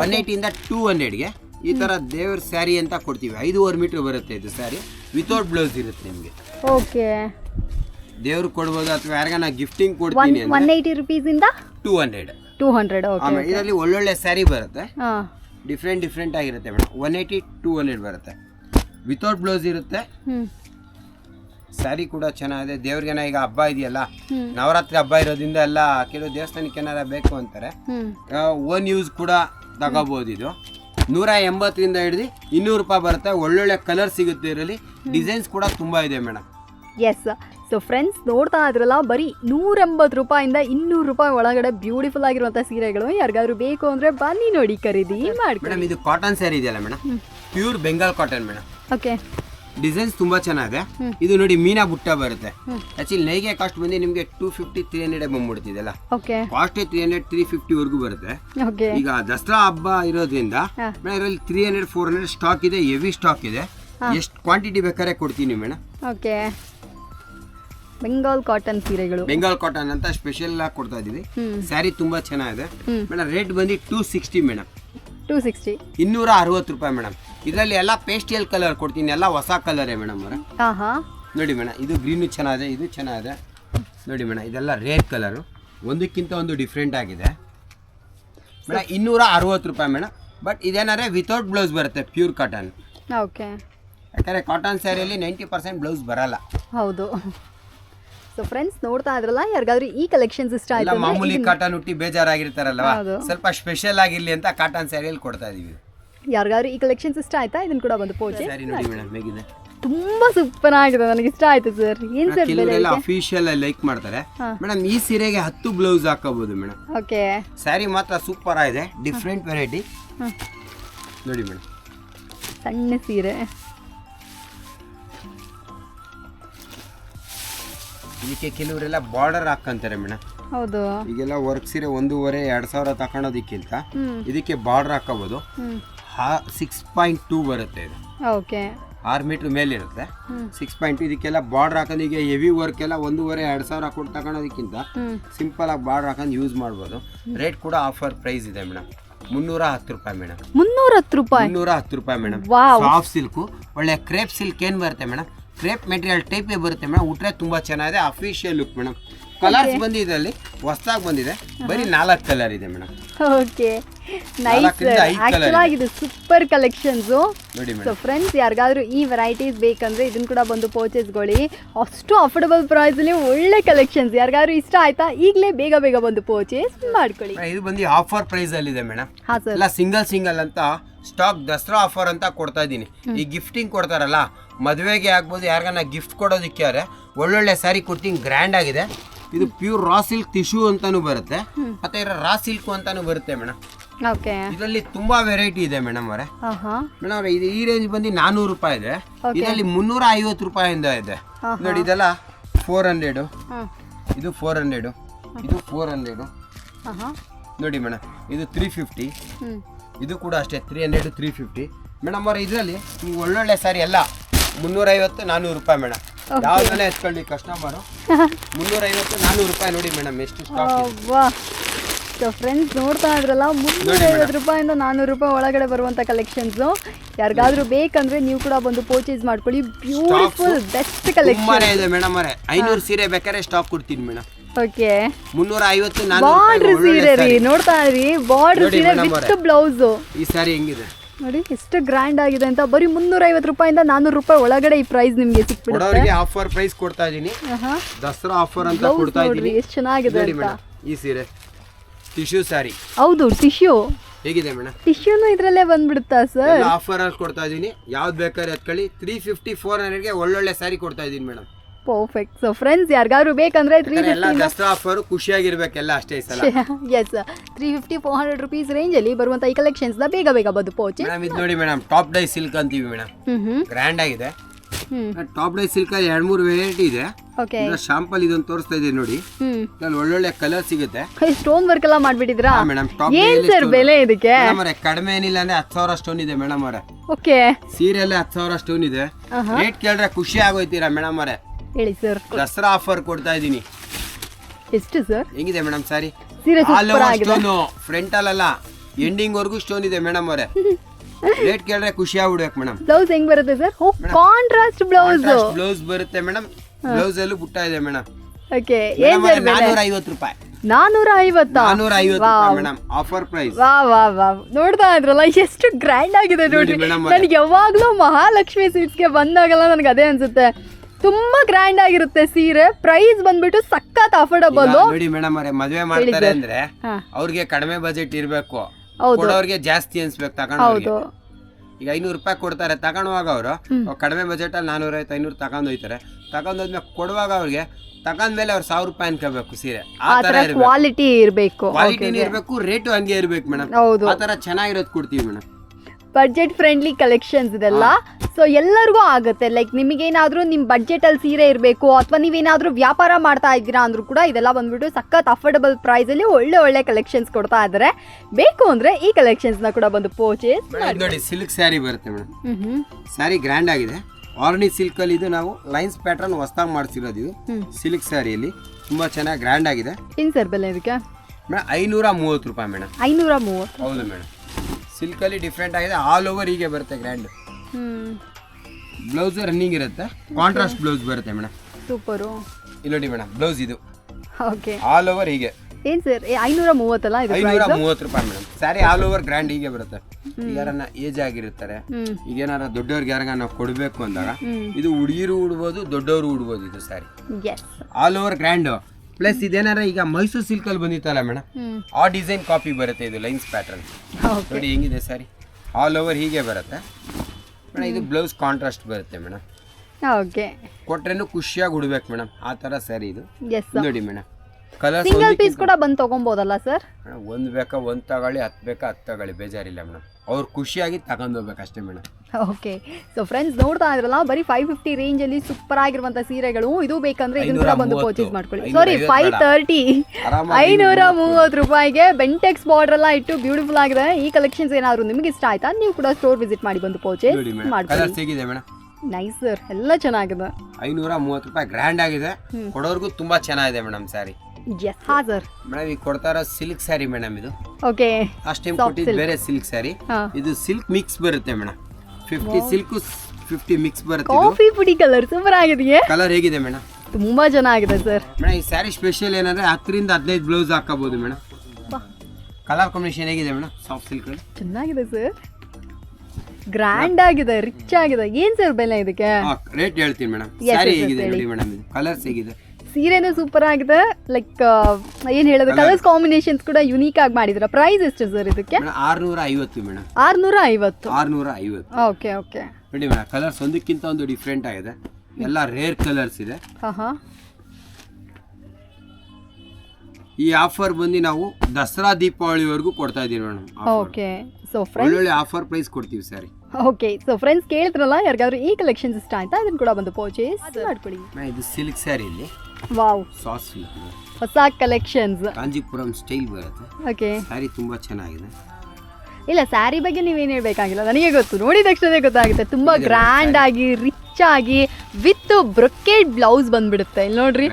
[SPEAKER 2] ಒನ್ ಏಯ್ಟಿಯಿಂದ ಟೂ ಹಂಡ್ರೆಡ್ಗೆ ಈ ಥರ ದೇವ್ರ ಸ್ಯಾರಿ ಅಂತ ಕೊಡ್ತೀವಿ. ಐದೂವರೆ ಮೀಟ್ರ್ ಬರುತ್ತೆ ಇದು ಸ್ಯಾರಿ. ವಿತೌಟ್ ಬ್ಲೌಸ್ ಇರುತ್ತೆ ನಿಮಗೆ.
[SPEAKER 1] ಓಕೆ.
[SPEAKER 2] ದೇವ್ರಿಗೆ ಕೊಡ್ಬೋದು ಅಥವಾ ಯಾರಿಗಾನ ಗಿಫ್ಟಿಂಗ್ ಕೊಡ್ತೀನಿ
[SPEAKER 1] one eighty ರುಪೀಸಿಂದ
[SPEAKER 2] two hundred
[SPEAKER 1] two hundred okay
[SPEAKER 2] ಆಮೇಲೆ ಇದರಲ್ಲಿ ಒಳ್ಳೊಳ್ಳೆ ಸ್ಯಾರಿ ಬರುತ್ತೆ. ಡಿಫ್ರೆಂಟ್ ಡಿಫ್ರೆಂಟ್ ಆಗಿರುತ್ತೆ madam one eighty two hundred ಬರುತ್ತೆ. ವಿತೌಟ್ ಬ್ಲೌಸ್ ಇರುತ್ತೆ. ಸ್ಯಾರಿ ಕೂಡ ಚೆನ್ನಾಗಿದೆ. ದೇವ್ರಿಗೆನ ಈಗ ಹಬ್ಬ ಇದೆಯಲ್ಲ ನವರಾತ್ರಿ ಹಬ್ಬ ಇರೋದ್ರಿಂದ ಎಲ್ಲ ಕೆಲವು ದೇವಸ್ಥಾನಕ್ಕೆ ಏನಾರ ಬೇಕು ಅಂತಾರೆ. ಓನ್ ಯೂಸ್ ಕೂಡ ತಗೋಬೋದು ಇದು ನೂರ ಎಂಬತ್ತರಿಂದ ಹಿಡಿದು ಇನ್ನೂರು ರೂಪಾಯಿ ಬರುತ್ತೆ. ಒಳ್ಳೊಳ್ಳೆ ಕಲರ್ ಸಿಗುತ್ತೆ ಇದರಲ್ಲಿ. ಡಿಸೈನ್ಸ್ ಕೂಡ ತುಂಬ ಇದೆ ಮೇಡಮ್
[SPEAKER 1] ಎಸ್ ಸೊ ಫ್ರೆಂಡ್ಸ್ ನೋಡ್ತಾ ಇದ್ರಲ್ಲ ಬರೀ ನೂರೆಂಬತ್ತು ರೂಪಾಯಿಂದ ಇನ್ನೂರು ರೂಪಾಯಿ ಒಳಗಡೆ ಬ್ಯೂಟಿಫುಲ್ ಆಗಿರುವಂಥ ಸೀರೆಗಳು ಯಾರಿಗಾದ್ರೂ ಬೇಕು ಅಂದರೆ ಬನ್ನಿ ನೋಡಿ ಖರೀದಿ ಮಾಡಿ
[SPEAKER 2] ಮೇಡಮ್ ಇದು ಕಾಟನ್ ಸ್ಯಾರಿ ಇದೆಯಲ್ಲ madam pure Bengal cotton madam
[SPEAKER 1] okay
[SPEAKER 2] designs ತುಂಬಾ ಚೆನ್ನಾಗಿದೆ. ಇದು ನೋಡಿ ಮೀನಾ ಬುಟ್ಟ ಬರುತ್ತೆ. ಆಕ್ಚುಲಿ ನೈಗೆ ಕಾಸ್ಟ್ ಬಂದು ನಿಮಗೆ two fifty three hundred ಬಂದ್ಬಿಡ್ತಿದೆಲ್ಲ
[SPEAKER 1] okay
[SPEAKER 2] cost three hundred three ಫಿಫ್ಟಿವರೆಗೂ ಬರುತ್ತೆ.
[SPEAKER 1] ಓಕೆ
[SPEAKER 2] ಈಗ ದಸರಾ ಹಬ್ಬ ಇರೋದ್ರಿಂದ ಇದರಲ್ಲಿ three hundred four hundred stock ಇದೆ ಹೆವಿ ಸ್ಟಾಕ್ ಇದೆ. ಎಷ್ಟು ಕ್ವಾಂಟಿಟಿ ಬೇಕಾದ್ರೆ ಕೊಡ್ತೀನಿ ಮೇಡಮ್
[SPEAKER 1] ಓಕೆ ಬೆಂಗಾಲ್ ಕಾಟನ್ ಸೀರೆಗಳು.
[SPEAKER 2] ಬೆಂಗಾಲ್ ಕಾಟನ್ ಅಂತ ಸ್ಪೆಷಲ್ ಆಗಿ ಕೊಡ್ತಾ ಇದೀವಿ. ಸ್ಯಾರಿ ತುಂಬಾ ಚೆನ್ನಾಗಿದೆ. ಮೇಡಮ್ ರೇಟ್ ಬಂದು two sixty madam
[SPEAKER 1] two sixty
[SPEAKER 2] ಇನ್ನೂರ ಅರವತ್ತು ರೂಪಾಯಿ ಮೇಡಮ್ ಇದರಲ್ಲಿ ಎಲ್ಲ ಪೇಸ್ಟಿಯಲ್ ಕಲರ್ ಕೊಡ್ತೀನಿ ಎಲ್ಲ ಹೊಸ ಕಲರೇ ಮೇಡಮ್ ಅವರ.
[SPEAKER 1] ಹಾಂ ಹಾಂ.
[SPEAKER 2] ನೋಡಿ ಮೇಡಮ್ ಇದು ಗ್ರೀನು ಚೆನ್ನಾಗಿದೆ ಇದು ಚೆನ್ನಾಗಿದೆ. ನೋಡಿ ಮೇಡಮ್ ಇದೆಲ್ಲ ರೇರ್ ಕಲರು ಒಂದಕ್ಕಿಂತ ಒಂದು ಡಿಫ್ರೆಂಟ್ ಆಗಿದೆ. ಮೇಡಮ್ ಇನ್ನೂರ ಅರವತ್ತು ರೂಪಾಯಿ ಮೇಡಮ್ ಬಟ್ ಇದೇನಾದ್ರೆ ವಿತೌಟ್ ಬ್ಲೌಸ್ ಬರುತ್ತೆ ಪ್ಯೂರ್ ಕಾಟನ್
[SPEAKER 1] ಓಕೆ.
[SPEAKER 2] ಯಾಕಂದರೆ ಕಾಟನ್ ಸ್ಯಾರಿಯಲ್ಲಿ ನೈಂಟಿ ಪರ್ಸೆಂಟ್ ಬ್ಲೌಸ್ ಬರಲ್ಲ.
[SPEAKER 1] ಹೌದು. ಸೊ ಫ್ರೆಂಡ್ಸ್ ನೋಡ್ತಾ ಇದ್ರಲ್ಲ ಯಾರಿಗಾದ್ರೂ ಈ ಕಲೆಕ್ಷನ್ಸ್ ಇಷ್ಟ ಆಯ್ತು
[SPEAKER 2] ಮಾಮೂಲಿ ಕಾಟನ್ ಹುಟ್ಟಿ ಬೇಜಾರಾಗಿರ್ತಾರಲ್ವ. ಸ್ವಲ್ಪ ಸ್ಪೆಷಲ್ ಆಗಿರ್ಲಿ ಅಂತ ಕಾಟನ್ ಸ್ಯಾರಿಯಲ್ಲಿ ಕೊಡ್ತಾ ಇದೀವಿ.
[SPEAKER 1] ಯಾರಿಗಾದ್ರೂ ಈ ಕಲೆಕ್ಷನ್ಸ್ ಇಷ್ಟ ಆಯ್ತಾ? ಇದನ್ನು ಕೂಡ ಬಂದು ಪೋಚೆ ತುಂಬಾ ಸೂಪರ್ ಆಗಿದೆ ನನಗೆ ಇಷ್ಟ ಆಯ್ತು ಸರ್ ಏನ್ ಸರ್
[SPEAKER 2] ಕೆಲವರೆಲ್ಲ ಅಫಿಷಿಯಲ್ ಲೈಕ್ ಮಾಡ್ತಾರೆ. ಮೇಡಮ್ ಈ ಸೀರೆಗೆ ಹತ್ತು ಬ್ಲೌಸ್ ಹಾಕಬಹುದು ಮೇಡಮ್
[SPEAKER 1] ಓಕೆ
[SPEAKER 2] ಸ್ಯಾರಿ ಮಾತ್ರ ಸೂಪರ್ ಆಗಿದೆ ಡಿಫ್ರೆಂಟ್ ವೆರೈಟಿ ನೋಡಿ ಮೇಡಮ್
[SPEAKER 1] ಸಣ್ಣ ಸೀರೆ.
[SPEAKER 2] ಇದಕ್ಕೆ ಕೆಲವರೆಲ್ಲ ಬಾರ್ಡರ್ ಹಾಕಂತಾರೆ ಮೇಡಮ್
[SPEAKER 1] ಹೌದು.
[SPEAKER 2] ಈಗೆಲ್ಲ ವರ್ಕ್ ಸೀರೆ ಒಂದೂವರೆ ಎರಡು ಸಾವಿರ ತಗೊಳೋದಕ್ಕಿಂತ ಇದಕ್ಕೆ ಬಾರ್ಡರ್ ಹಾಕೋಬಹುದು. ಸಿಕ್ಸ್ ಪಾಯಿಂಟ್ ಟೂ ಬರುತ್ತೆ ಇದು.
[SPEAKER 1] ಓಕೆ.
[SPEAKER 2] ಆರು ಮೀಟ್ರ್ ಮೇಲಿರುತ್ತೆ
[SPEAKER 1] ಹ್ಮ್.
[SPEAKER 2] ಸಿಕ್ಸ್ ಪಾಯಿಂಟ್ ಇದಕ್ಕೆಲ್ಲ ಬಾರ್ಡರ್ ಹಾಕೊಂಡು ಈಗ ಹೆವಿ ವರ್ಕ್ ಎಲ್ಲ ಒಂದೂವರೆ ಎರಡು ಸಾವಿರ ಕೊಟ್ಟು ತಗೊಳೋದಕ್ಕಿಂತ ಸಿಂಪಲ್ ಆಗಿ ಬಾರ್ಡರ್ ಹಾಕೊಂಡು ಯೂಸ್ ಮಾಡ್ಬೋದು. ರೇಟ್ ಕೂಡ ಆಫರ್ ಪ್ರೈಸ್ ಇದೆ ಮೇಡಮ್. ಮುನ್ನೂರ ಹತ್ತು ರೂಪಾಯಿ ಮೇಡಮ್.
[SPEAKER 1] ಮುನ್ನೂರ ಹತ್ತು ರೂಪಾಯಿ?
[SPEAKER 2] ಮುನ್ನೂರ ಹತ್ತು ರೂಪಾಯಿ ಮೇಡಮ್. ಸಾಫ್ಟ್ ಸಿಲ್ಕು ಒಳ್ಳೆ ಕ್ರೇಪ್ ಸಿಲ್ಕ್ ಏನು ಬರುತ್ತೆ ಮೇಡಮ್? ಕ್ರೇಪ್ ಮೆಟೀರಿಯಲ್ ಟೈಪೇ ಬರುತ್ತೆ ಮೇಡಮ್. ಉಟ್ರೆ ತುಂಬಾ ಚೆನ್ನಾಗಿದೆ ಅಫಿಷಿಯಲ್ ಲುಕ್ ಮೇಡಮ್. ಕಲರ್ಸ್ ಬಂದಿದೆ ಇದರಲ್ಲಿ ಹೊಸದಾಗಿ ಬಂದಿದೆ. ಬರೀ ನಾಲ್ಕು ಕಲರ್ ಇದೆ ಮೇಡಮ್.
[SPEAKER 1] ಓಕೆ ನೈಸ್
[SPEAKER 2] ನಾಲ್ಕರಿಂದ ಐದು colour
[SPEAKER 1] ಆಕ್ಚುಲ್ ಆಗಿದೆ ಸೂಪರ್ ಕಲೆಕ್ಷನ್ಸ್
[SPEAKER 2] ನೋಡಿ
[SPEAKER 1] ಸೊ
[SPEAKER 2] ಮೇಡಮ್
[SPEAKER 1] ಫ್ರೆಂಡ್ಸ್ ಯಾರಿಗಾದ್ರೂ ಈ ವೆರೈಟೀಸ್ ಬೇಕಂದ್ರೆ ಇದನ್ನ ಕೂಡ ಬಂದು ಪರ್ಚೇಸ್ಗೊಳ್ಳಿ ಅಷ್ಟು ಅಫೋರ್ಡಬಲ್ ಪ್ರೈಸಲ್ಲಿ ಒಳ್ಳೆ ಕಲೆಕ್ಷನ್ಸ್ ಯಾರಿಗಾದ್ರೂ ಇಷ್ಟ ಆಯ್ತಾ ಈಗಲೇ ಬೇಗ ಬೇಗ ಬಂದು ಪರ್ಚೇಸ್ ಮಾಡ್ಕೊಳ್ಳಿ.
[SPEAKER 2] ಇದು ಬಂದು ಆಫರ್ ಪ್ರೈಸ್ ಅಲ್ಲಿ ಇದೆ ಮೇಡಮ್.
[SPEAKER 1] ಹಾಂ ಸರ್
[SPEAKER 2] ಎಲ್ಲ ಸಿಂಗಲ್ ಸಿಂಗಲ್ ಅಂತ ಸ್ಟಾಕ್ ದಸರಾ ಆಫರ್ ಅಂತ ಕೊಡ್ತಾ ಇದ್ದೀನಿ. ಈ ಗಿಫ್ಟಿಂಗ್ ಕೊಡ್ತಾರಲ್ಲ ಮದುವೆಗೆ ಆಗ್ಬೋದು ಯಾರಿಗಾನ ಗಿಫ್ಟ್ ಕೊಡೋದಕ್ಕೆ ಅವ್ರೆ ಒಳ್ಳೊಳ್ಳೆ ಸ್ಯಾರಿ ಕುರ್ತಿಂಗ್ ಗ್ರ್ಯಾಂಡ್ ಆಗಿದೆ. ಇದು ಪ್ಯೂರ್ ರಾ ಸಿಲ್ಕ್ ಟಿಶ್ಯೂ ಅಂತಾನು ಬರುತ್ತೆ. ಮತ್ತೆ ರಾ ಸಿಲ್ಕ್ ಅಂತಾನು ಬರುತ್ತೆ ಮೇಡಮ್.
[SPEAKER 1] ಓಕೆ.
[SPEAKER 2] ಇದರಲ್ಲಿ ತುಂಬಾ ವೆರೈಟಿ ಇದೆ ಮೇಡಮ್ ಅವರೇ. ಮೇಡಮ್ ಅವರೇ ಇದು ಈ ರೇಂಜ್ ಬಂದು ನಾನೂರು ರೂಪಾಯಿ ಇದೆ. ಇದರಲ್ಲಿ ಮುನ್ನೂರ ಐವತ್ತು ರೂಪಾಯಿಂದ ಇದೆ. ನೋಡಿ ಇದೆಲ್ಲ ಫೋರ್ ಹಂಡ್ರೆಡು ಇದು ಫೋರ್ ಹಂಡ್ರೆಡು ಇದು ಫೋರ್ ಹಂಡ್ರೆಡು ನೋಡಿ ಮೇಡಮ್ ಇದು ತ್ರೀ ಫಿಫ್ಟಿ ಇದು ಕೂಡ ಅಷ್ಟೇ three hundred three fifty madam ಅವರ ಇದರಲ್ಲಿ ನೀವು ಒಳ್ಳೊಳ್ಳೆ ಸಾರಿ ಎಲ್ಲ ಮುನ್ನೂರೈವತ್ತು ನಾನ್ನೂರು ರೂಪಾಯಿ ಮೇಡಮ್. ಯಾವ್ದನ್ನೇ ಎತ್ಕೊಳ್ಳಿ ಕಸ್ಟಮರು ಮುನ್ನೂರೈವತ್ತು ನಾನ್ನೂರು ರೂಪಾಯಿ ನೋಡಿ ಮೇಡಮ್ ಎಷ್ಟು ಸ್ಟಾಕ್ ಇದೆ.
[SPEAKER 1] ವಾ ಸೊ ಫ್ರೆಂಡ್ಸ್ ನೋಡ್ತಾ ಇದ್ರಲ್ಲ ಮುನ್ನೂರೈವತ್ತು ರೂಪಾಯಿಂದ ನಾನ್ನೂರು ರೂಪಾಯಿ ಒಳಗಡೆ ಬರುವಂತ ಕಲೆಕ್ಷನ್ಸ್ ಯಾರಿಗಾದ್ರೂ ಬೇಕಂದ್ರೆ ನೀವು ಕೂಡ ಬಂದು ಪರ್ಚೇಸ್ ಮಾಡ್ಕೊಳ್ಳಿ. ಬ್ಯೂಟಿಫುಲ್ ಬೆಸ್ಟ್ ಕಲೆಕ್ಷನ್
[SPEAKER 2] ತುಂಬಾನೇ ಇದೆ ಮೇಡಮ್ ಅವರೇ. ಐನೂರು ಸೀರೆ ಬೇಕಾದ್ರೆ ಸ್ಟಾಕ್ ಕೊಡ್ತೀನಿ ಮೇಡಮ್.
[SPEAKER 1] ಓಕೆ
[SPEAKER 2] ಮುನ್ನೂರ ಐವತ್ತು
[SPEAKER 1] ಬಾರ್ಡ್ರ್ ಸೀರೆ ರೀ ನೋಡ್ತಾ ಇರಿ. ಬಾರ್ಡ್ರ್
[SPEAKER 2] ನೋಡಿ
[SPEAKER 1] ಸೀರೆ
[SPEAKER 2] madam
[SPEAKER 1] ವಿತ್ ಬ್ಲೌಸು
[SPEAKER 2] ಈ ಸಾರಿ ಹೆಂಗಿದೆ?
[SPEAKER 1] ನೋಡಿ ಎಷ್ಟು ಗ್ರ್ಯಾಂಡ್ ಆಗಿದೆ ಅಂತ. ಬರೀ ಮುನ್ನೂರ ಐವತ್ತು ರೂಪಾಯಿಂದ ನಾನೂರು ರೂಪಾಯಿ ಒಳಗಡೆ ಈ ಪ್ರೈಸ್ ನಿಮಗೆ ಸಿಕ್ಬಿಡುತ್ತೆ.
[SPEAKER 2] ಆಫರ್ ಪ್ರೈಸ್ ಕೊಡ್ತಾ ಇದ್ದೀನಿ. ದಸರಾ ಆಫರ್ ಅಂತ ಕೊಡ್ತಾ ಇದ್ದೀನಿ
[SPEAKER 1] ಎಷ್ಟು ಚೆನ್ನಾಗಿದೆ ಅಂತ.
[SPEAKER 2] ಈ ಸೀರೆ. ಟಿಶ್ಯೂ ಸ್ಯಾರಿ
[SPEAKER 1] ಹೌದು ಟಿಶ್ಯೂ
[SPEAKER 2] ಹೇಗಿದೆ ಮೇಡಮ್?
[SPEAKER 1] ಟಿಶ್ಯೂನು ಇದರಲ್ಲೇ ಬಂದ್ಬಿಡುತ್ತಾ ಸರ್?
[SPEAKER 2] ಆಫರ್ ಅಲ್ಲಿ ಕೊಡ್ತಾ ಇದ್ದೀನಿ ಯಾವ್ದು ಬೇಕಾದ್ರೆ ಎತ್ಕೊಳ್ಳಿ ತ್ರೀ ಫಿಫ್ಟಿ ಫೋರ್ ಹಂಡ್ರೆಡ್ಗೆ ಒಳ್ಳೊಳ್ಳೆ ಸ್ಯಾರಿ ಕೊಡ್ತಾ ಇದ್ದೀನಿ ಮೇಡಮ್.
[SPEAKER 1] ಪರ್ಫೆಕ್ಟ್ ಸೊ ಫ್ರೆಂಡ್ಸ್ ಯಾರಿಗಾದ್ರು ಬೇಕಂದ್ರೆ ತ್ರೀ
[SPEAKER 2] ಎಲ್ಲ ದಸರಾ ಆಫರ್ ಖುಷಿಯಾಗಿರ್ಬೇಕೆಲ್ಲ ಅಷ್ಟೇ ಈ ಸಲ.
[SPEAKER 1] Yes three fifty four hundred rupees ರೇಂಜಲ್ಲಿ ಬರುವಂಥ ಈ ಕಲೆಕ್ಷನ್ಸ್ನ ಬೇಗ ಬೇಗ ಬಂದು ಪೋಚೆ
[SPEAKER 2] ಮೇಡಮ್ ಇದು ನೋಡಿ ಮೇಡಮ್ ಟಾಪ್ ಡೈ ಸಿಲ್ಕ್ ಅಂತೀವಿ ಮೇಡಮ್
[SPEAKER 1] ಹ್ಞೂ ಹ್ಞೂ
[SPEAKER 2] ಗ್ರ್ಯಾಂಡ್ ಆಗಿದೆ ಟಾಪ್ ಡೈ ಸಿಲ್ಕ್ ಅಲ್ಲಿ ಎರಡು ಮೂರು ವೆರೈಟಿ ಇದೆ.
[SPEAKER 1] ಓಕೆ
[SPEAKER 2] ಶಾಂಪಲ್ ಇದೊಂದು ತೋರಿಸ್ತಾ ಇದೆ ನೋಡಿ. ಅಲ್ಲಿ ಒಳ್ಳೊಳ್ಳೆ ಕಲರ್ ಸಿಗುತ್ತೆ.
[SPEAKER 1] ಸ್ಟೋನ್ ವರ್ಕ್ ಎಲ್ಲ ಮಾಡ್ಬಿಟ್ಟಿದ್ರಾ
[SPEAKER 2] ಮೇಡಮ್ ಟಾಪ್
[SPEAKER 1] ಏನ್ ಸರ್ ಬೆಲೆ ಇದಕ್ಕೆ?
[SPEAKER 2] ಕಡಿಮೆ ಏನಿಲ್ಲ ಅಂದ್ರೆ ಹತ್ತು ಸಾವಿರ ಸ್ಟೋನ್ ಇದೆ ಮೇಡಮ್ ಅವರೇ.
[SPEAKER 1] ಓಕೆ
[SPEAKER 2] ಎಲ್ಲ ಹತ್ತು ಸಾವಿರ ಸ್ಟೋನ್ ಇದೆ. ರೇಟ್ ಕೇಳಿದ್ರೆ ಖುಷಿ ಆಗೋಯ್ತೀರಾ ಮೇಡಮ್ ಅವರೇ?
[SPEAKER 1] ಹೇಳಿ ಸರ್
[SPEAKER 2] ದಸರಾ ಆಫರ್ ಕೊಡ್ತಾ ಇದ್ದೀನಿ.
[SPEAKER 1] ಎಷ್ಟು ಸರ್
[SPEAKER 2] ಹೆಂಗಿದೆ ಮೇಡಮ್ ಸಾರಿ
[SPEAKER 1] ಸೀರೆ
[SPEAKER 2] ಆಲ್
[SPEAKER 1] ಸೂಪರ್
[SPEAKER 2] ಓವರ್
[SPEAKER 1] ಆಗಿದೆ.
[SPEAKER 2] ಸ್ಟೋನು ಫ್ರಂಟ್ ಅಲ್ಲ ಎಂಡಿಂಗ್ ವರ್ಗೂ ಸ್ಟೋನ್ ಇದೆ ಮೇಡಮ್ ಅವರೇ. ರೇಟ್ ಕೇಳಿದ್ರೆ ಖುಷಿ ಆಗ್ಬಿಡ್ಬೇಕು ಮೇಡಮ್
[SPEAKER 1] ಬ್ಲೌಸ್ ಹೆಂಗ್ ಬರುತ್ತೆ ಸರ್ ಓ ಕಾಂಟ್ರಾಸ್ಟ್ ಬ್ಲೌಸ್
[SPEAKER 2] ಬ್ಲೌಸ್ ಬರುತ್ತೆ ಮೇಡಮ್ ಬ್ಲೌಸ್ ಅಲ್ಲೂ ಬುಟ್ಟ ಇದೆ ಮೇಡಮ್
[SPEAKER 1] ಓಕೆ ಏನ್ ಸರ್ ಬೆಲೆ?
[SPEAKER 2] ನಾನೂರ ಐವತ್ತು ರೂಪಾಯಿ.
[SPEAKER 1] ನಾನೂರ ಐವತ್ತಾ
[SPEAKER 2] ನಾನೂರ ಐವತ್ತು ರೂಪಾಯಿ ಮೇಡಮ್ ಆಫರ್ ಪ್ರೈಸ್
[SPEAKER 1] ವಾ ವಾ ವಾ ನೋಡ್ತಾ ಇದ್ರಲ್ಲ ಎಷ್ಟು ಗ್ರ್ಯಾಂಡ್ ಆಗಿದೆ ನೋಡಿ
[SPEAKER 2] madam
[SPEAKER 1] ನನಗೆ ಯಾವಾಗ್ಲೂ ಮಹಾಲಕ್ಷ್ಮಿ ಸೀಟ್ಸ್ಗೆ ಬಂದಾಗೆಲ್ಲ ನನಗೆ ಅದೇ ಅನ್ಸುತ್ತೆ. ತುಂಬಾ ಗ್ರ್ಯಾಂಡ್ ಆಗಿರುತ್ತೆ ಸೀರೆ. ಪ್ರೈಸ್ ಬಂದ್ಬಿಟ್ಟು ಸಖತ್ ಅಫೋರ್ಡಬಲ್
[SPEAKER 2] ನೋಡಿ ಮೇಡಮ್ ಅವರೇ ಮದುವೆ ಮಾಡ್ತಾರೆ ಅಂದ್ರೆ ಅವ್ರಿಗೆ ಕಡಿಮೆ ಬಜೆಟ್ ಇರಬೇಕು. ಕೊಡೋರಿಗೆ ಜಾಸ್ತಿ ಅನ್ಸ್ಬೇಕು
[SPEAKER 1] ತಗೊಂಡು
[SPEAKER 2] ಈಗ ಐನೂರು ರೂಪಾಯಿ ಕೊಡ್ತಾರೆ ತಗೊಂಡವಾಗ ಅವರು ಕಡಿಮೆ ಬಜೆಟ್ ಅಲ್ಲಿ ನಾನೂರೈವತ್ತು ಐನೂರು ತಗೊಂಡ್ ಹೋಯ್ತಾರೆ. ತಗೊಂಡೋದ್ಮೇಲೆ ಕೊಡುವಾಗ ಅವ್ರಿಗೆ ತಗೊಂಡ್ಮೇಲೆ ಅವ್ರು ಸಾವಿರ ರೂಪಾಯಿ ಅನ್ಕೋಬೇಕು ಸೀರೆ. ಆ ತರ
[SPEAKER 1] ತರ
[SPEAKER 2] ಇರ್ಬೇಕು.
[SPEAKER 1] ಕ್ವಾಲಿಟಿ ಇರಬೇಕು.
[SPEAKER 2] ರೇಟು ಹಂಗೆ ಇರ್ಬೇಕು ಮೇಡಮ್ ಆ ತರ ಚೆನ್ನಾಗಿರೋದು ಕೊಡ್ತೀವಿ ಮೇಡಮ್
[SPEAKER 1] ಬಡ್ಜೆಟ್ ಫ್ರೆಂಡ್ಲಿ ಕಲೆಕ್ಷನ್ಸ್ ಇದೆಲ್ಲ. ಸೊ ಎಲ್ಲರಿಗೂ ಆಗುತ್ತೆ. ಲೈಕ್ ನಿಮಗೇನಾದರೂ ನಿಮ್ಮ ಬಡ್ಜೆಟಲ್ಲಿ ಸೀರೆ ಇರಬೇಕು ಅಥವಾ ನೀವೇನಾದರೂ ವ್ಯಾಪಾರ ಮಾಡ್ತಾ ಇದ್ದೀರಾ ಅಂದರೂ ಕೂಡ ಇದೆಲ್ಲ ಬಂದ್ಬಿಟ್ಟು ಸಖತ್ ಅಫೋರ್ಡಬಲ್ ಪ್ರೈಸಲ್ಲಿ ಒಳ್ಳೆ ಒಳ್ಳೆ ಕಲೆಕ್ಷನ್ಸ್ ಕೊಡ್ತಾ ಇದ್ದಾರೆ ಬೇಕು ಅಂದರೆ ಈ ಕಲೆಕ್ಷನ್ಸ್ನ ಕೂಡ ಬಂದು ಪರ್ಚೇಸ್
[SPEAKER 2] ಮೇಡಮ್ ನೋಡಿ ಸಿಲ್ಕ್ ಸ್ಯಾರಿ ಬರುತ್ತೆ ಮೇಡಮ್. ಸ್ಯಾರಿ ಗ್ರ್ಯಾಂಡ್ ಆಗಿದೆ. ಆರ್ನಿ ಸಿಲ್ಕ್ ಅಲ್ಲಿ ಇದು ನಾವು ಲೈನ್ಸ್ ಪ್ಯಾಟರ್ನ್ ಹೊಸದಾಗಿ ಮಾಡಿಸಿರೋದು ಇದು. ಸಿಲ್ಕ್ ಸ್ಯಾರಿಯಲ್ಲಿ ತುಂಬಾ ಚೆನ್ನಾಗಿ ಗ್ರ್ಯಾಂಡ್ ಆಗಿದೆ.
[SPEAKER 1] ಏನು ಸರ್ ಬೆಲೆ ಇದಕ್ಕೆ?
[SPEAKER 2] ಮೇಡಮ್ ಐನೂರ ಮೂವತ್ತು ರೂಪಾಯಿ ಮೇಡಮ್.
[SPEAKER 1] ಐನೂರ ಮೂವತ್ತು.
[SPEAKER 2] ಹೌದು ಮೇಡಮ್. ಸಿಲ್ಕಲ್ಲಿ ಡಿಫ್ರೆಂಟ್ ಆಗಿದೆ. ಆಲ್ ಓವರ್ ಹೀಗೆ ಬರುತ್ತೆ ಗ್ರ್ಯಾಂಡ್ ಬ್ಲೌಸ್ ರನ್ನಿಂಗ್ ಇರುತ್ತೆ. ಕಾಂಟ್ರಾಸ್ಟ್ ಬ್ಲೌಸ್ ಬರುತ್ತೆ ಮೇಡಮ್.
[SPEAKER 1] ಸೂಪರು
[SPEAKER 2] ಇಲ್ಲ ನೋಡಿ ಮೇಡಮ್ ಬ್ಲೌಸ್ ಇದು.
[SPEAKER 1] ಓಕೆ
[SPEAKER 2] ಆಲ್ ಓವರ್ ಹೀಗೆ.
[SPEAKER 1] ಏನ್ ಸರ್ ಐನೂರ ಮೂವತ್ತಲ್ಲ ಇದು
[SPEAKER 2] ಐನೂರ ಮೂವತ್ತು ರೂಪಾಯಿ madam. Sari all over grand ಹೀಗೆ ಬರುತ್ತೆ. ಈಗ ಯಾರನ್ನ ಏಜ್
[SPEAKER 1] ಆಗಿರುತ್ತಾರೆ
[SPEAKER 2] ಈಗ ಏನಾರ ದೊಡ್ಡವ್ರಿಗೆ ಯಾರಿಗ ನಾವು ಕೊಡಬೇಕು ಅಂದಾಗ ಇದು ಹುಡುಗಿರು ಉಡ್ಬೋದು ದೊಡ್ಡವರು ಉಡ್ಬೋದು ಇದು saree all over grand plus ಇದೇನಾರ ಈಗ ಮೈಸೂರು ಸಿಲ್ಕಲ್ಲಿ ಬಂದಿತ್ತಲ್ಲ ಮೇಡಮ್? ಆ ಡಿಸೈನ್ ಕಾಪಿ ಬರುತ್ತೆ ಇದು ಲೈನ್ಸ್ ಪ್ಯಾಟರ್ನ್ ನೋಡಿ ಹೆಂಗಿದೆ ಸ್ಯಾರಿ ಆಲ್ ಓವರ್ ಹೀಗೆ ಬರುತ್ತೆ. ಮೇಡಮ್ ಇದು ಬ್ಲೌಸ್ ಕಾಂಟ್ರಾಸ್ಟ್ ಬರುತ್ತೆ ಮೇಡಮ್.
[SPEAKER 1] ಓಕೆ
[SPEAKER 2] ಕೊಟ್ರೇನು ಖುಷಿಯಾಗಿ ಹುಡ್ಬೇಕು ಮೇಡಮ್. ಆ ಥರ ಸ್ಯಾರಿ ಇದು. ನೋಡಿ ಮೇಡಮ್.
[SPEAKER 1] ಸಿಂಗಲ್ ಪೀಸ್ ಕೂಡ ಬಂದು ತಗೊಬೋದಲ್ಲ ಸರ್?
[SPEAKER 2] ಒಂದು ಬೇಕಾ ಒಂದು ತಗೊಳ್ಳಿ ಹತ್ತು ಬೇಕಾ ಹತ್ತು ತಗೊಳ್ಳಿ ಬೇಜಾರಿಲ್ಲ ಮೇಡಮ್. ಅವ್ರು ಖುಷಿಯಾಗಿ ತಗೊಂಡು ಹೋಗ್ಬೇಕು ಅಷ್ಟೇ ಮೇಡಮ್.
[SPEAKER 1] ಓಕೆ ಸೊ ಫ್ರೆಂಡ್ಸ್ ನೋಡ್ತಾ ಇದ್ರಲ್ಲ ಬರೀ ಫೈವ್ ಫಿಫ್ಟಿ ರೇಂಜ್ ಅಲ್ಲಿ ಸೂಪರ್ ಆಗಿರುವಂತ ಸೀರೆಗಳು. ಇದು ಬೇಕಂದ್ರೆ ಇದನ್ನ ಕೂಡ ಬಂದು ಪರ್ಚೇಸ್ ಮಾಡ್ಕೊಳ್ಳಿ. Sorry five. ತರ್ಟಿ ಐನೂರ ಮೂವತ್ತು. ರೂಪಾಯಿಗೆ ಬೆಂಟೆಕ್ಸ್ ಬಾರ್ಡರ್ ಎಲ್ಲ ಇಟ್ಟು ಬ್ಯೂಟಿಫುಲ್ ಆಗಿದೆ. ಈ ಕಲೆಕ್ಷನ್ಸ್ ಏನಾದ್ರು ನಿಮ್ಗೆ ಇಷ್ಟ ಆಯ್ತಾ? ನೀವು ಕೂಡ ಸ್ಟೋರ್ ವಿಸಿಟ್ ಮಾಡಿ ಬಂದು ಪರ್ಚೇಸ್ ಮಾಡ್ಕೊಳ್ಳಿ. ನೈಸ್ ಸರ್ ಎಲ್ಲ ಚೆನ್ನಾಗಿದೆ.
[SPEAKER 2] ಐನೂರ ಮೂವತ್ತು ರೂಪಾಯಿ ಗ್ರ್ಯಾಂಡ್ ಆಗಿದೆ.
[SPEAKER 1] ಕೊಡೋರ್ಗು
[SPEAKER 2] ಕೊಡೋರ್ಗೂ ತುಂಬಾ ಚೆನ್ನಾಗಿದೆ ಮೇಡಮ್ ಸ್ಯಾರಿ
[SPEAKER 1] ಎಸ್ ಹಾ ಸರ್
[SPEAKER 2] ಮೇಡಮ್ ಈಗ ಕೊಡ್ತಾ ಇರೋ ಸಿಲ್ಕ್ ಸ್ಯಾರಿ ಮೇಡಮ್ ಇದು.
[SPEAKER 1] ಓಕೆ
[SPEAKER 2] ಅಷ್ಟೇ ಟೈಮ್
[SPEAKER 1] Soft
[SPEAKER 2] ಕೊಟ್ಟಿದ್ದು
[SPEAKER 1] silk.
[SPEAKER 2] ಬೇರೆ ಸಿಲ್ಕ್ ಸ್ಯಾರಿ
[SPEAKER 1] ಹಾ.
[SPEAKER 2] ಇದು ಸಿಲ್ಕ್ ಮಿಕ್ಸ್ ಬರುತ್ತೆ madam. Fifty silk fifty mix ಬರುತ್ತೆ ಇದು.
[SPEAKER 1] ಕಾಫಿ ಪುಡಿ ಕಲರ್ ಸೂಪರ್ ಆಗಿದೆಯೇ
[SPEAKER 2] ಕಲರ್ ಹೇಗಿದೆ ಮೇಡಮ್?
[SPEAKER 1] ತುಂಬಾ ಚೆನ್ನಾಗಿದೆ ಸರ್
[SPEAKER 2] ಮೇಡಮ್ ಈ ಸ್ಯಾರಿ ಸ್ಪೆಷಲ್ ಏನಂದ್ರೆ ಹತ್ತರಿಂದ ಹದಿನೈದು ಬ್ಲೌಸ್ ಹಾಕಬಹುದು ಮೇಡಮ್. ಕಲರ್ ಕಾಂಬಿನೇಷನ್ ಹೇಗಿದೆ ಮೇಡಮ್ ಸಾಫ್ಟ್ ಸಿಲ್ಕ್
[SPEAKER 1] ಚೆನ್ನಾಗಿದೆ ಸರ್ ಗ್ರ್ಯಾಂಡ್ ಆಗಿದೆ ರಿಚ್ ಆಗಿದೆ. ಏನ್ ಸರ್ ಬೆಲೆ ಇದಕ್ಕೆ?
[SPEAKER 2] ರೇಟ್ ಹೇಳ್ತೀನಿ madam.
[SPEAKER 1] Yes,
[SPEAKER 2] sari
[SPEAKER 1] yes, yes,
[SPEAKER 2] ಹೇಗಿದೆ
[SPEAKER 1] ಹೇಳಿ.
[SPEAKER 2] ನೋಡಿ ಮೇಡಮ್ ಇದು. ಕಲರ್ಸ್ ಹೇಗಿದೆ.
[SPEAKER 1] ಸೀರೆನೂ ಸೂಪರ್ ಆಗಿದೆ. ಲೈಕ್ ಏನ್ ಹೇಳೋದು? ಕಲರ್ಸ್ ಕಾಂಬಿನೇಷನ್ಸ್ ಕೂಡ ಯುನೀಕ್ ಆಗಿ ಮಾಡಿದ್ರ ಪ್ರೈಸ್ ಎಷ್ಟು ಸರ್ ಇದಕ್ಕೆ?
[SPEAKER 2] ಆರ್ನೂರ ಐವತ್ತು ಮೇಡಮ್
[SPEAKER 1] ಆರ್ನೂರ ಐವತ್ತು
[SPEAKER 2] ಆರ್ನೂರ ಐವತ್ತು
[SPEAKER 1] ಓಕೆ ಓಕೆ
[SPEAKER 2] ನೋಡಿ ಮೇಡಮ್ ಕಲರ್ಸ್ ಒಂದಕ್ಕಿಂತ ಒಂದು ಡಿಫ್ರೆಂಟ್ ಆಗಿದೆ. ಎಲ್ಲ ರೇರ್ ಕಲರ್ಸ್ ಇದೆ.
[SPEAKER 1] ಹಾ ಹಾ
[SPEAKER 2] ಈ ಆಫರ್ ಬಂದು ನಾವು ದಸರಾ ದೀಪಾವಳಿವರೆಗೂ ಕೊಡ್ತಾ ಇದೀವಿ ಮೇಡಮ್
[SPEAKER 1] ಓಕೆ ಸೊ ಫ್ರೆಂಡ್ಸ್
[SPEAKER 2] ಒಳ್ಳೊಳ್ಳೆ ಆಫರ್ ಪ್ರೈಸ್ ಕೊಡ್ತೀವಿ ಸರಿ.
[SPEAKER 1] ಓಕೆ ಸೊ ಫ್ರೆಂಡ್ಸ್ ಕೇಳಿದ್ರಲ್ಲ ಯಾರಿಗಾದ್ರೂ ಈ ಕಲೆಕ್ಷನ್ಸ್ ಇಷ್ಟ ಆಯ್ತಾ? ಅದನ್ನ ಕೂಡ ಬಂದು ಪರ್ಚೇಸ್ ಮಾಡ್ಕೊಳ್ಳಿ
[SPEAKER 2] ಇದು ಸಿಲ್ಕ್ ಸ್ಯಾರಿ ಇಲ್ಲಿ.
[SPEAKER 1] ವಾವ್.
[SPEAKER 2] ಸಾಸ್
[SPEAKER 1] ಹೊಸ ಕಲೆಕ್ಷನ್ಸ್
[SPEAKER 2] ಕಾಂಜಿಪುರಂ ಸ್ಟೈಲ್ ಬರುತ್ತೆ.
[SPEAKER 1] ಓಕೆ
[SPEAKER 2] ಸ್ಯಾರಿ ತುಂಬಾ ಚೆನ್ನಾಗಿದೆ.
[SPEAKER 1] ಇಲ್ಲ ಸ್ಯಾರಿ ಬಗ್ಗೆ ನೀವೇನು ಹೇಳಬೇಕಾಗಿಲ್ಲ. ನನಗೆ ಗೊತ್ತು. ನೋಡಿದ ತಕ್ಷಣವೇ ಗೊತ್ತಾಗುತ್ತೆ. ತುಂಬಾ ಗ್ರ್ಯಾಂಡ್ ಆಗಿ ರಿಚ್ ಆಗಿ ವಿತ್ ಬ್ರೊಕೇಡ್ ಬ್ಲೌಸ್ ಬಂದ್ಬಿಡುತ್ತೆ. ಇಲ್ಲಿ ನೋಡ್ರಿ.